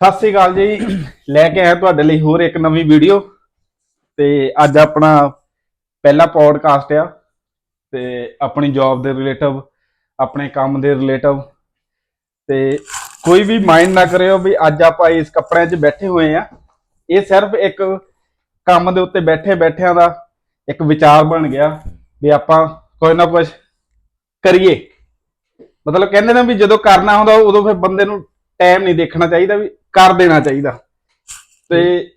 ਸਤਿ ਸ੍ਰੀ ਅਕਾਲ ਜੀ। ਲੈ ਕੇ ਆਇਆ ਤੁਹਾਡੇ ਲਈ ਹੋਰ ਇੱਕ ਨਵੀਂ ਵੀਡੀਓ। ਤੇ ਅੱਜ ਆਪਣਾ ਪਹਿਲਾ ਪੋਡਕਾਸਟ ਆ। ਤੇ ਆਪਣੀ ਜੌਬ ਦੇ ਰਿਲੇਟਿਵ ਆਪਣੇ ਕੰਮ ਦੇ ਰਿਲੇਟਿਵ ਤੇ ਕੋਈ ਵੀ ਮਾਈਂਡ ਨਾ ਕਰਿਓ ਵੀ ਅੱਜ ਆਪਾਂ ਇਸ ਕੱਪੜਿਆਂ 'ਚ ਬੈਠੇ ਹੋਏ ਆ। ਇਹ ਸਿਰਫ ਇੱਕ ਕੰਮ ਦੇ ਉੱਤੇ ਬੈਠੇ ਬੈਠਿਆਂ ਦਾ ਇੱਕ ਵਿਚਾਰ ਬਣ ਗਿਆ ਵੀ ਆਪਾਂ ਕੋਈ ਨਾ ਕੁਝ ਕਰੀਏ। ਮਤਲਬ ਕਹਿੰਦੇ ਨੇ ਵੀ ਜਦੋਂ ਕਰਨਾ ਹੁੰਦਾ ਉਦੋਂ ਫਿਰ ਬੰਦੇ ਨੂੰ ਟਾਈਮ ਨਹੀਂ ਦੇਖਣਾ ਚਾਹੀਦਾ ਵੀ ਕਰ ਦੇਣਾ ਚਾਹੀਦਾ। ਤੇ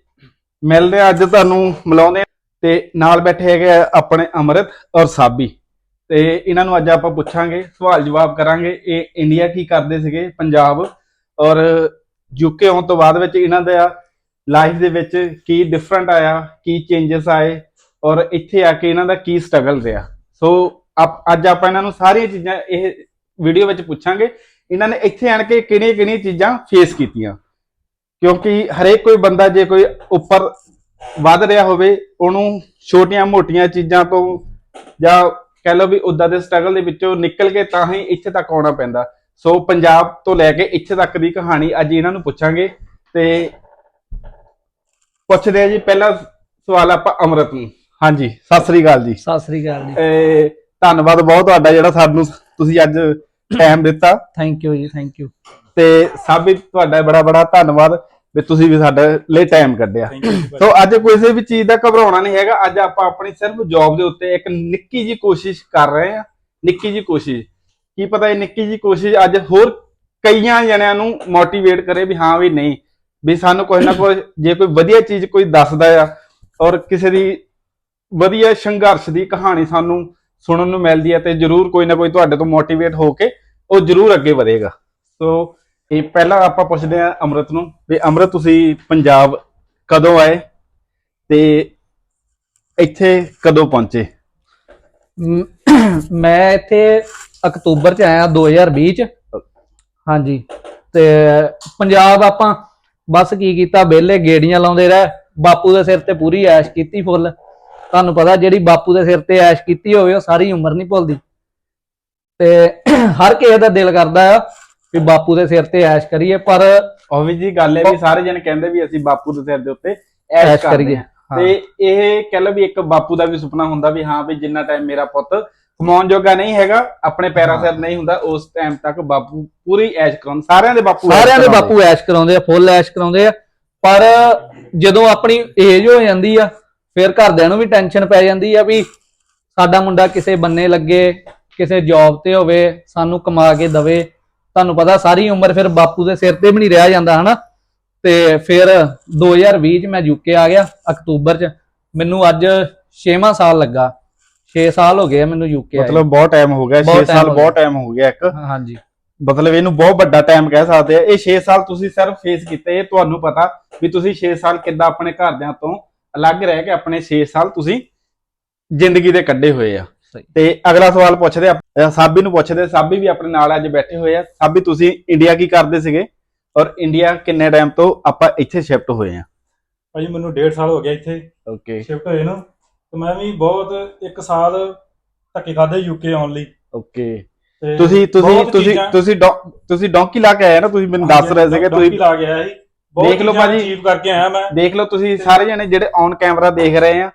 ਮਿਲਦੇ ਆ ਅੱਜ ਤੁਹਾਨੂੰ, ਮਿਲਾਉਂਦੇ ਤੇ ਨਾਲ ਬੈਠੇ ਹੈਗੇ ਆ ਆਪਣੇ ਅਮਰਤ ਔਰ ਸਾਬੀ। ਤੇ ਇਹਨਾਂ ਨੂੰ ਅੱਜ ਆਪਾਂ ਪੁੱਛਾਂਗੇ, ਸਵਾਲ ਜਵਾਬ ਕਰਾਂਗੇ, ਇਹ ਇੰਡੀਆ ਕੀ ਕਰਦੇ ਸੀਗੇ, ਪੰਜਾਬ ਔਰ ਯੂਕੇ ਆਉਣ ਤੋਂ ਬਾਅਦ ਵਿੱਚ ਇਹਨਾਂ ਦਾ ਲਾਈਫ ਦੇ ਵਿੱਚ ਕੀ ਡਿਫਰੈਂਟ ਆਇਆ, ਕੀ ਚੇਂਜਸ ਆਏ ਔਰ ਇੱਥੇ ਆ ਕੇ ਇਹਨਾਂ ਦਾ ਕੀ ਸਟਰਗਲ ਰਿਹਾ। ਸੋ ਆਪ- ਅੱਜ ਆਪਾਂ ਇਹਨਾਂ ਨੂੰ ਸਾਰੀਆਂ ਚੀਜ਼ਾਂ, ਇਹ ਵੀਡੀਓ ਵਿੱਚ ਪੁੱਛਾਂਗੇ। ਇਹਨਾਂ ਨੇ ਇੱਥੇ ਆਣ ਕੇ ਕਿਹੜੀਆਂ ਕਿਹੜੀਆਂ ਚੀਜ਼ਾਂ ਫੇਸ ਕੀਤੀਆਂ। ਕਿਉਂਕਿ ਹਰੇਕ ਕੋਈ ਬੰਦਾ ਜੇ ਕੋਈ ਉੱਪਰ ਵੱਧ ਰਿਹਾ ਹੋਵੇ ਉਹਨੂੰ ਛੋਟੀਆਂ ਮੋਟੀਆਂ ਚੀਜ਼ਾਂ ਤੋਂ ਜਾਂ ਕਹਿ ਲਓ ਵੀ ਉਦਾਂ ਦੇ ਸਟਰਗਲ ਦੇ ਵਿੱਚੋਂ ਨਿਕਲ ਕੇ ਤਾਂ ਹੀ ਇੱਥੇ ਤੱਕ ਆਉਣਾ ਪੈਂਦਾ। ਸੋ ਪੰਜਾਬ ਤੋਂ ਲੈ ਕੇ ਇੱਥੇ ਤੱਕ ਦੀ ਕਹਾਣੀ ਅੱਜ ਇਹਨਾਂ ਨੂੰ ਪੁੱਛਾਂਗੇ ਤੇ ਪੁੱਛਦੇ ਆ ਜੀ ਪਹਿਲਾ ਸਵਾਲ ਆਪਾਂ ਅਮਰਤ ਨੂੰ। ਹਾਂਜੀ ਸਤਿ ਸ੍ਰੀ ਅਕਾਲ ਜੀ। ਸਤਿ ਸ੍ਰੀ ਅਕਾਲ ਜੀ। ਧੰਨਵਾਦ ਬਹੁਤ ਤੁਹਾਡਾ ਜਿਹੜਾ ਸਾਨੂੰ ਤੁਸੀਂ ਅੱਜ ਟਾਈਮ ਦਿੱਤਾ। Thank you ji thank you ਤੇ ਸਾਬੀ ਤੁਹਾਡਾ ਬੜਾ ਬੜਾ ਧੰਨਵਾਦ ਵੀ ਤੁਸੀਂ ਵੀ ਸਾਡੇ ਲਈ ਟਾਈਮ ਕੱਢਿਆ। ਸੋ ਅੱਜ ਕਿਸੇ ਵੀ ਚੀਜ਼ ਦਾ ਘਬਰਾਉਣਾ ਨਹੀਂ ਹੈਗਾ। ਅੱਜ ਆਪਾਂ ਆਪਣੀ ਸਿਰਫ ਜੌਬ ਦੇ ਉੱਤੇ ਇੱਕ ਨਿੱਕੀ ਜੀ ਕੋਸ਼ਿਸ਼ ਕਰ ਰਹੇ ਹਾਂ। ਨਿੱਕੀ ਜੀ ਕੋਸ਼ਿਸ਼। ਕੀ ਪਤਾ ਇਹ ਨਿੱਕੀ ਜੀ ਕੋਸ਼ਿਸ਼ ਅੱਜ ਹੋਰ ਕਈਆਂ ਜਣਿਆਂ ਨੂੰ ਮੋਟੀਵੇਟ ਕਰੇ ਵੀ ਹਾਂ ਵੀ ਨਹੀਂ। ਵੀ ਸਾਨੂੰ ਕੋਈ ਨਾ ਕੋਈ ਜੇ ਕੋਈ ਵਧੀਆ ਚੀਜ਼ ਕੋਈ ਦੱਸਦਾ ਆ ਔਰ ਕਿਸੇ ਦੀ ਵਧੀਆ ਸੰਘਰਸ਼ ਦੀ ਕਹਾਣੀ ਸਾਨੂੰ ਸੁਣਨ ਨੂੰ ਮਿਲਦੀ ਹੈ ਤੇ ਜਰੂਰ ਕੋਈ ਨਾ ਕੋਈ ਤੁਹਾਡੇ ਤੋਂ ਮੋਟੀਵੇਟ ਹੋ ਕੇ ਉਹ ਜਰੂਰ ਅੱਗੇ ਵਧੇਗਾ। ਸੋ ਇਹ ਪਹਿਲਾਂ ਆਪਾਂ ਪੁੱਛਦੇ ਹਾਂ ਅਮਰਤ ਨੂੰ ਵੀ ਅਮਰਤ ਤੁਸੀਂ ਪੰਜਾਬ ਕਦੋਂ ਆਏ ਤੇ ਇੱਥੇ ਕਦੋਂ ਪਹੁੰਚੇ? ਮੈਂ ਇੱਥੇ ਅਕਤੂਬਰ ਚ ਆਇਆ 2020 ਚ। ਹਾਂਜੀ, ਤੇ ਪੰਜਾਬ ਆਪਾਂ ਬਸ ਕੀ ਕੀਤਾ, ਵਿਹਲੇ ਗੇੜੀਆਂ ਲਾਉਂਦੇ ਰਹਿ। ਬਾਪੂ ਦੇ ਸਿਰ ਤੇ ਪੂਰੀ ਐਸ਼ ਕੀਤੀ ਫੁੱਲ। ਤੁਹਾਨੂੰ ਪਤਾ ਜਿਹੜੀ ਬਾਪੂ ਦੇ ਸਿਰ ਤੇ ਐਸ਼ ਕੀਤੀ ਹੋਵੇ ਉਹ ਸਾਰੀ ਉਮਰ ਨਹੀਂ ਭੁੱਲਦੀ ਤੇ ਹਰ ਕਿਸੇ ਦਾ ਦਿਲ ਕਰਦਾ ਆ ਵੀ ਬਾਪੂ ਦੇ ਸਿਰ ਤੇ ਐਸ਼ ਕਰੀਏ ਪਰ ਉਹੀ ਜੀ ਗੱਲ ਹੈ ਵੀ ਸਾਰੇ ਜਣ ਕਹਿੰਦੇ ਵੀ ਅਸੀਂ ਬਾਪੂ ਦੇ ਸਿਰ ਦੇ ਉੱਤੇ ਐਸ਼ ਕਰੀਏ। ਤੇ ਇਹ ਕਹਿ ਲਓ ਵੀ ਇੱਕ ਬਾਪੂ ਦਾ ਵੀ ਸੁਪਨਾ ਹੁੰਦਾ ਵੀ ਹਾਂ ਵੀ ਜਿੰਨਾ ਟਾਈਮ ਮੇਰਾ ਪੁੱਤ ਕਮਾਉਣ ਜੋਗਾ ਨਹੀਂ ਹੈਗਾ ਆਪਣੇ ਪੈਰਾਂ। ਸਿਰ ਨਹੀਂ ਹੁੰਦਾ ਉਸ ਟਾਈਮ ਤੱਕ ਬਾਪੂ ਪੂਰੀ ਐਸ਼ ਕਰਾਉਣ ਸਾਰਿਆਂ ਦੇ ਬਾਪੂ ਸਾਰਿਆਂ ਦੇ ਕਰਾਉਂਦੇ। ਬਾਪੂ ਐਸ਼ ਕਰਾਉਂਦੇ ਆ ਫੁੱਲ ਐਸ਼ ਕਰਾਉਂਦੇ ਆ ਪਰ ਜਦੋਂ ਆਪਣੀ ਏਜ ਹੋ ਜਾਂਦੀ ਆ ਫਿਰ ਘਰਦਿਆਂ ਨੂੰ ਵੀ ਟੈਨਸ਼ਨ ਪੈ ਜਾਂਦੀ ਆ ਵੀ ਸਾਡਾ ਮੁੰਡਾ ਕਿਸੇ ਬੰਨੇ ਲੱਗੇ ਕਿਸੇ ਜੌਬ ਤੇ ਹੋਵੇ ਸਾਨੂੰ ਕਮਾ ਕੇ ਦਵੇ। ਤੁਹਾਨੂੰ ਪਤਾ ਸਾਰੀ ਉਮਰ ਫਿਰ ਬਾਪੂ ਦੇ ਸਿਰ ਤੇ ਵੀ ਨਹੀਂ ਰਹਿ ਜਾਂਦਾ ਹਨਾ? ਤੇ ਫਿਰ 2020 ਚ ਮੈਂ ਯੂਕੇ ਆ ਗਿਆ ਅਕਤੂਬਰ ਚ। ਮੈਨੂੰ ਅੱਜ 6ਵਾਂ ਸਾਲ ਲੱਗਾ। 6 ਸਾਲ ਹੋ ਗਏ ਮੈਨੂੰ ਯੂਕੇ ਮਤਲਬ ਬਹੁਤ ਟਾਈਮ ਹੋ ਗਿਆ 6 ਬਹੁਤ time ਸਾਲ ਬਹੁਤ ਟਾਈਮ ਹੋ ਗਿਆ ਇੱਕ। ਹਾਂਜੀ। ਮਤਲਬ ਇਹਨੂੰ ਬਹੁਤ ਵੱਡਾ ਟਾਈਮ ਕਹਿ ਸਕਦੇ ਆ। ਇਹ 6 ਸਾਲ ਤੁਸੀਂ ਸਿਰਫ ਫੇਸ ਕੀਤੇ ਇਹ ਤੁਹਾਨੂੰ ਪਤਾ ਵੀ ਤੁਸੀਂ 6 ਸਾਲ ਕਿੱਦਾਂ ਆਪਣੇ ਘਰਦਿਆਂ ਤੋਂ ਅਲੱਗ ਰਹਿ ਕੇ ਆਪਣੇ 6 ਸਾਲ ਤੁਸੀਂ ਜ਼ਿੰਦਗੀ ਦੇ ਕੱਢੇ ਹੋਏ ਆ। ਤੇ ਅਗਲਾ ਸਵਾਲ ਪੁੱਛਦੇ ਆ ਸਾਬੀ ਨੂੰ ਪੁੱਛਦੇ ਸਾਬੀ ਵੀ ਆਪਣੇ ਨਾਲ ਅੱਜ ਬੈਠੇ ਹੋਏ ਆ। ਸਾਬੀ ਤੁਸੀਂ ਇੰਡੀਆ ਕੀ ਕਰਦੇ ਸੀਗੇ? ਔਰ ਇੰਡੀਆ ਕਿੰਨੇ ਟਾਈਮ ਤੋਂ ਆਪਾਂ ਇੱਥੇ ਸ਼ਿਫਟ ਹੋਏ ਆ? ਭਾਜੀ ਮੈਨੂੰ 1.5 ਸਾਲ ਹੋ ਗਿਆ ਇੱਥੇ ਓਕੇ। ਸ਼ਿਫਟ ਹੋਏ ਨੂੰ। ਤੇ ਮੈਂ ਵੀ ਬਹੁਤ ਇੱਕ ਸਾਲ ਧੱਕੇ ਖਾਦੇ ਯੂਕੇ ਆਉਣ ਲਈ। ਓਕੇ। ਤੁਸੀਂ ਤੁਸੀਂ ਤੁਸੀਂ ਤੁਸੀਂ ਡੌ- ਤੁਸੀਂ ਡੌਂਕੀ ਲਾ ਕੇ ਆਏ ਨਾ? ਤੁਸੀਂ ਮੈਨੂੰ ਦੱਸ ਰਹੇ ਸੀਗੇ ਡੌਂਕੀ ਤੁਸੀਂ ਲਾ ਗਿਆ ਸੀ। ਦੇਖ ਲਓ ਭਾਜੀ। ਅਚੀਵ ਕਰਕੇ ਆਇਆ ਮੈਂ। ਦੇਖ ਲਓ ਤੁਸੀਂ ਸਾਰੇ ਜਣੇ ਜਿਹੜੇ ਔਨ ਕੈਮਰਾ ਦੇਖ ਰਹੇ ਆ।